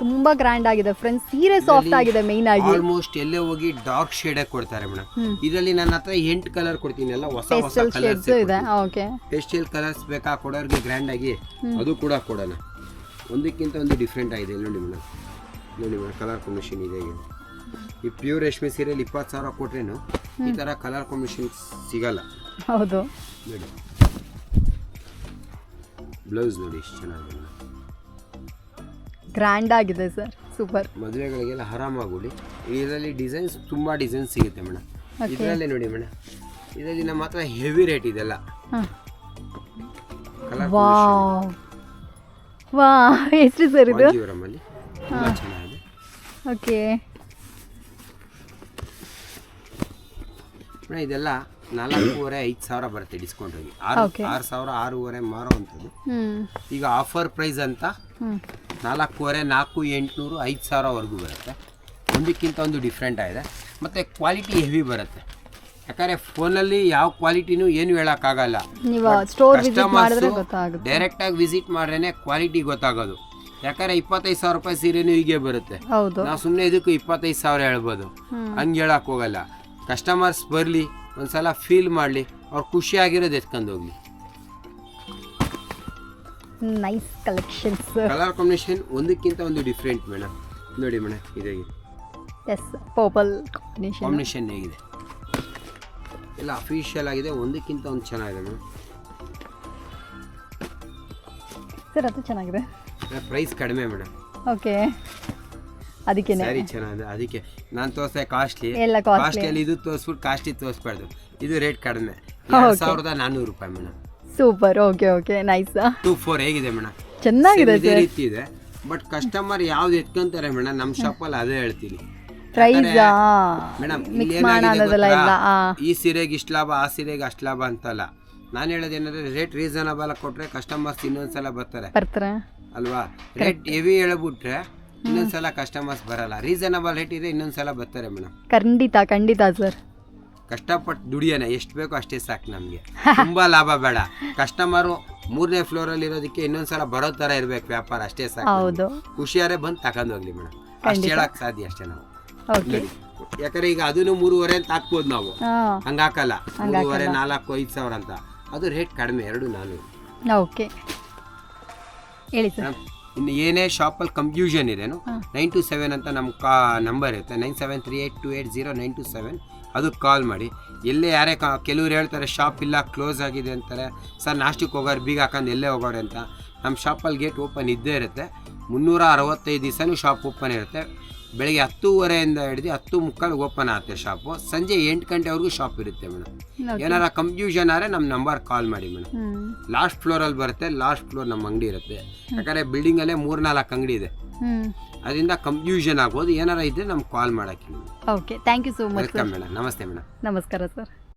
[SPEAKER 1] ತುಂಬಾ ಗ್ರ್ಯಾಂಡ್ ಆಗಿದೆ ಫ್ರೆಂಡ್ಸ್ ಸೀರೆ ಸಾಫ್ಟ್ ಆಗಿದೆ ಮೇಯ್ನ್ ಆಗಿ.
[SPEAKER 2] ಆಲ್ಮೋಸ್ಟ್ ಎಲ್ಲೇ ಹೋಗಿ ಡಾರ್ಕ್ ಶೇಡ್ ಕೊಡ್ತಾರೆ ಮೇಡಮ್. ಇದರಲ್ಲಿ ನನ್ನ ಹತ್ರ ಎಂಟು ಕಲರ್ ಕೊಡ್ತೀನಿ ಎಲ್ಲ ಹೊಸ ಹೊಸ ಕಲರ್ಸ್
[SPEAKER 1] ಇದೆ. ಓಕೆ
[SPEAKER 2] ಪೇಸ್ಟಲ್ ಕಲರ್ಸ್ ಬೇಕಾ ಕೊಡೋರಿಗೆ ಗ್ರ್ಯಾಂಡ್ ಆಗಿ ಅದು ಕೂಡ ಕೊಡೋಣ. ಒಂದಕ್ಕಿಂತ ಒಂದು ಡಿಫ್ರೆಂಟ್ ಆಗಿದೆ. ನೋಡಿ ಮೇಡಮ್. ನೋಡಿ ಮೇಡಮ್ ಕಲರ್ ಕಾಂಬಿನೇಷನ್ ಇದೆ ಈ ಪ್ಯೂರ್ ರೇಷ್ಮೆ ಸೀರೆಯಲ್ಲಿ ಇಪ್ಪತ್ತು ಸಾವಿರ ಕೊಟ್ರೇನು ಈ ಥರ ಕಲರ್ ಕಾಂಬಿನೇಷನ್ ಸಿಗಲ್ಲ.
[SPEAKER 1] ಹೌದು.
[SPEAKER 2] ನೋಡಿ. ಬ್ಲೌಸ್ ನೋಡಿ ಎಷ್ಟು ಚೆನ್ನಾಗಿದೆ.
[SPEAKER 1] ಗ್ರ್ಯಾಂಡ್ ಆಗಿದೆ ಸರ್ ಸೂಪರ್
[SPEAKER 2] ಮದುವೆಗಳಿಗೆಲ್ಲ ಆರಾಮಾಗಿ ಇದರಲ್ಲಿ ಡಿಸೈನ್ಸ್ ತುಂಬ ಡಿಸೈನ್ಸ್ ಸಿಗುತ್ತೆ ಮೇಡಮ್ ಇದರಲ್ಲೇ ನೋಡಿ ಮೇಡಮ್ ಇದರಲ್ಲಿ ನಮ್ಮ ಹತ್ರ ಹೆವಿ ರೇಟ್ ಇದೆಲ್ಲ
[SPEAKER 1] ವಾವ್ ವಾ ಎಷ್ಟು ಸರ್ ಇದು?
[SPEAKER 2] ತುಂಬ ಚೆನ್ನಾಗಿದೆ.
[SPEAKER 1] ಓಕೆ
[SPEAKER 2] ಮೇಡಮ್ ಇದೆಲ್ಲ ನಾಲ್ಕೂವರೆ ಐದು ಸಾವಿರ ಬರುತ್ತೆ ಡಿಸ್ಕೌಂಟ್ ಆಗಿ ಆರು. ಆರು ಸಾವಿರ ಆರೂವರೆ ಮಾರುವಂಥದ್ದು. ಈಗ ಆಫರ್ ಪ್ರೈಸ್ ಅಂತ ನಾಲ್ಕೂವರೆ ನಾಲ್ಕು ಎಂಟುನೂರು ಐದು ಸಾವಿರವರೆಗೂ ಬರುತ್ತೆ. ಒಂದಕ್ಕಿಂತ ಒಂದು ಡಿಫ್ರೆಂಟ್ ಆಗಿದೆ. ಮತ್ತು ಕ್ವಾಲಿಟಿ ಹೆವಿ ಬರುತ್ತೆ. ಯಾಕಂದರೆ ಫೋನಲ್ಲಿ ಯಾವ ಕ್ವಾಲಿಟಿನೂ ಏನು ಹೇಳೋಕ್ಕಾಗಲ್ಲ.
[SPEAKER 1] ಗೊತ್ತಾಗುತ್ತೆ.
[SPEAKER 2] ಡೈರೆಕ್ಟಾಗಿ ವಿಸಿಟ್ ಮಾಡ್ರೇ ಕ್ವಾಲಿಟಿ ಗೊತ್ತಾಗೋದು. ಯಾಕಂದರೆ ಇಪ್ಪತ್ತೈದು ಸಾವಿರ ರೂಪಾಯಿ ಸೀರೆನೂ ಹೀಗೆ ಬರುತ್ತೆ. ನಾವು ಸುಮ್ಮನೆ ಇದಕ್ಕೂ ಇಪ್ಪತ್ತೈದು ಸಾವಿರ ಹೇಳ್ಬೋದು. ಹಂಗೆ ಹೇಳಕ್ ಹೋಗಲ್ಲ ಕಸ್ಟಮರ್ಸ್ ಬರಲಿ ಒಂದ್ಸಲ ಫೀಲ್ ಮಾಡಲಿ ಅವ್ರು ಖುಷಿಯಾಗಿರೋದು ಎತ್ಕೊಂಡು ಹೋಗ್ಲಿ.
[SPEAKER 1] ನೈಸ್ ಕಲೆಕ್ಷನ್ಸ್
[SPEAKER 2] ಕಲರ್ ಕಾಂಬಿನೇಷನ್ ಒಂದಕ್ಕಿಂತ ಒಂದು ಡಿಫ್ರೆಂಟ್ ಮೇಡಮ್ ನೋಡಿ ಮೇಡಮ್ ಇದಾಗಿದೆ
[SPEAKER 1] ಎಸ್ ಪರ್ಪಲ್ ಕಾಂಬಿನೇಷನ್
[SPEAKER 2] ಕಾಂಬಿನೇಷನ್ ಹೇಗಿದೆ? ಎಲ್ಲ ಅಫಿಷಿಯಲ್ ಆಗಿದೆ ಒಂದಕ್ಕಿಂತ ಒಂದು ಚೆನ್ನಾಗಿದೆ ಮೇಡಮ್
[SPEAKER 1] ಸರ್ ಅದು ಚೆನ್ನಾಗಿದೆ.
[SPEAKER 2] ಪ್ರೈಸ್ ಕಡಿಮೆ ಮೇಡಮ್
[SPEAKER 1] ಓಕೆ ಅದಕ್ಕೇನೆ.
[SPEAKER 2] ಸ್ಯಾರಿ ಚೆನ್ನಾಗಿದೆ ಅದಕ್ಕೆ. ನಾನು ತೋರಿಸ್ದೆ ಕಾಸ್ಟ್ಲಿ
[SPEAKER 1] ಎಲ್ಲ ಕಾಸ್ಟ್ಲಿ
[SPEAKER 2] ಕಾಸ್ಟ್ಲಿಯಲ್ಲಿ ಇದು ತೋರಿಸ್ಬಿಟ್ಟು ಕಾಸ್ಟ್ಲಿ ತೋರಿಸ್ಬಾರ್ದು. ಇದು ರೇಟ್ ಕಡಿಮೆ. ಎರಡು ಸಾವಿರದ ನಾನ್ನೂರು ರೂಪಾಯಿ madam
[SPEAKER 1] super okay okay nice
[SPEAKER 2] two four ಹೇಗಿದೆ ಮೇಡಮ್
[SPEAKER 1] ಚೆನ್ನಾಗಿದೆ
[SPEAKER 2] ಇದೇ
[SPEAKER 1] ಸರ್
[SPEAKER 2] ರೀತಿ ಇದೆ ಬಟ್ ಕಸ್ಟಮರ್ ಯಾವ್ದು ಎತ್ಕೊಂತಾರೆ ಮೇಡಮ್ ನಮ್ಮ ಶಾಪಲ್ಲಿ ಅದೇ ಹೇಳ್ತೀನಿ.
[SPEAKER 1] ಪ್ರೈಸಾ
[SPEAKER 2] ಮೇಡಮ್
[SPEAKER 1] ಮಿಕ್ಸ್ ಮಾಡೋದಲ್ಲ ಇಲ್ಲ ಆ.
[SPEAKER 2] ಈ ಸೀರೆಗೆ ಇಷ್ಟು ಲಾಭ ಆ ಸೀರೆಗೆ ಅಷ್ಟು ಲಾಭ ಅಂತಲ್ಲ. ನಾನು ಹೇಳೋದು ಏನಂದ್ರೆ ರೇಟ್ ರೀಸನಬಲ್ ಕೊಟ್ರೆ ಕಸ್ಟಮರ್ಸ್ ಇನ್ನೊಂದ್ಸಲ ಬರ್ತಾರೆ.
[SPEAKER 1] ಬರ್ತಾರೆ.
[SPEAKER 2] ಅಲ್ವಾ? ರೇಟ್ ಹೆವಿ ಹೇಳ್ಬಿಟ್ರೆ ಇನ್ನೊಂದ್ಸಲ ಕಸ್ಟಮರ್ಸ್ ಬರಲ್ಲ. ರೀಸನಬಲ್ ರೇಟ್ ಇದೆ ಇನ್ನೊಂದ್ಸಲ ಬರ್ತಾರೆ ಮೇಡಮ್
[SPEAKER 1] ಖಂಡಿತ ಖಂಡಿತ ಸರ್
[SPEAKER 2] ಕಷ್ಟಪಟ್ಟು ದುಡಿಯೋಣ ಎಷ್ಟು ಬೇಕೋ ಅಷ್ಟೇ ಸಾಕು ನಮಗೆ. ತುಂಬಾ ಲಾಭ ಬೇಡ. ಕಸ್ಟಮರು ಮೂರನೇ ಫ್ಲೋರಲ್ಲಿ ಇರೋದಕ್ಕೆ ಇನ್ನೊಂದ್ಸಲ ಬರೋ ತರ ಇರ್ಬೇಕು ವ್ಯಾಪಾರ ಅಷ್ಟೇ ಸಾಕು ಖುಷಿಯಾರೇ ಬಂದು ತಗೊಂಡು ಹೋಗ್ಲಿ ಮೇಡಮ್ ಅಷ್ಟು ಹೇಳಕ್ ಸಾಧ್ಯ ಅಷ್ಟೇ ನಾವು. ಯಾಕಂದ್ರೆ ಈಗ ಅದನ್ನು ಮೂರುವರೆ ಅಂತ ಹಾಕ್ಬೋದು ನಾವು.
[SPEAKER 1] ಹಂಗಾಕಲ್ಲ
[SPEAKER 2] ಹಂಗ ಹಾಕಲ್ಲ. ಮೂರುವರೆ ನಾಲ್ಕು ಐದು ಸಾವಿರ ಅಂತ. ಅದು ರೇಟ್ ಕಡಿಮೆ ಎರಡು ನಾನು
[SPEAKER 1] ಓಕೆ ಹೇಳಿ ಸರ್
[SPEAKER 2] ಇನ್ನು ಏನೇ ಶಾಪಲ್ಲಿ ಕನ್ಫ್ಯೂಷನ್ ಇದೇನು ನೈನ್ ಟು ಸೆವೆನ್ ಅಂತ ನಮ್ಮ ಕಾ ನಂಬರ್ ಇರುತ್ತೆ. Nine seven three eight two eight zero nine two seven ಅದಕ್ಕೆ ಕಾಲ್ ಮಾಡಿ. ಎಲ್ಲೇ ಯಾರೇ ಕಾ ಕೆಲವ್ರು ಹೇಳ್ತಾರೆ ಶಾಪ್ ಇಲ್ಲ ಕ್ಲೋಸ್ ಆಗಿದೆ ಅಂತಾರೆ. ಸರ್ ನಾಷ್ಟಕ್ಕೆ ಹೋಗೋರು ಬೀಗ ಹಾಕೊಂಡು ಎಲ್ಲೇ ಹೋಗೋರು ಅಂತ. ನಮ್ಮ ಶಾಪಲ್ಲಿ ಗೇಟ್ ಓಪನ್ ಇದ್ದೇ ಇರುತ್ತೆ. ಮುನ್ನೂರ ಅರವತ್ತೈದು ದಿವಸನೂ ಶಾಪ್ ಓಪನ್ ಇರುತ್ತೆ. ಬೆಳಗ್ಗೆ ಹತ್ತೂವರೆಯಿಂದ ಹಿಡಿದು ಹತ್ತು ಮುಕ್ಕಾಲು ಓಪನ್ ಆಗುತ್ತೆ ಶಾಪು. ಸಂಜೆ ಎಂಟು ಗಂಟೆವರೆಗೂ ಶಾಪ್ ಇರುತ್ತೆ ಮೇಡಮ್. ಏನಾರ ಕನ್ಫ್ಯೂಷನ್ ಆದರೆ ನಮ್ಮ ನಂಬರ್ ಕಾಲ್ ಮಾಡಿ ಮೇಡಮ್. ಲಾಸ್ಟ್ ಫ್ಲೋರಲ್ಲಿ ಬರುತ್ತೆ ಲಾಸ್ಟ್ ಫ್ಲೋರ್ ನಮ್ಮ ಅಂಗಡಿ ಇರುತ್ತೆ. ಯಾಕಂದರೆ ಬಿಲ್ಡಿಂಗಲ್ಲೇ ಮೂರು ನಾಲ್ಕು ಅಂಗಡಿ ಇದೆ. ಅದರಿಂದ ಕನ್ಫ್ಯೂಷನ್ ಆಗ್ಬೋದು ಏನಾರ ಇದ್ರೆ ನಮ್ಗೆ ಕಾಲ್ ಮಾಡಕ್ಕೆ.
[SPEAKER 1] Okay thank you so much
[SPEAKER 2] welcome madam ನಮಸ್ತೆ ಮೇಡಮ್
[SPEAKER 1] ನಮಸ್ಕಾರ ಸರ್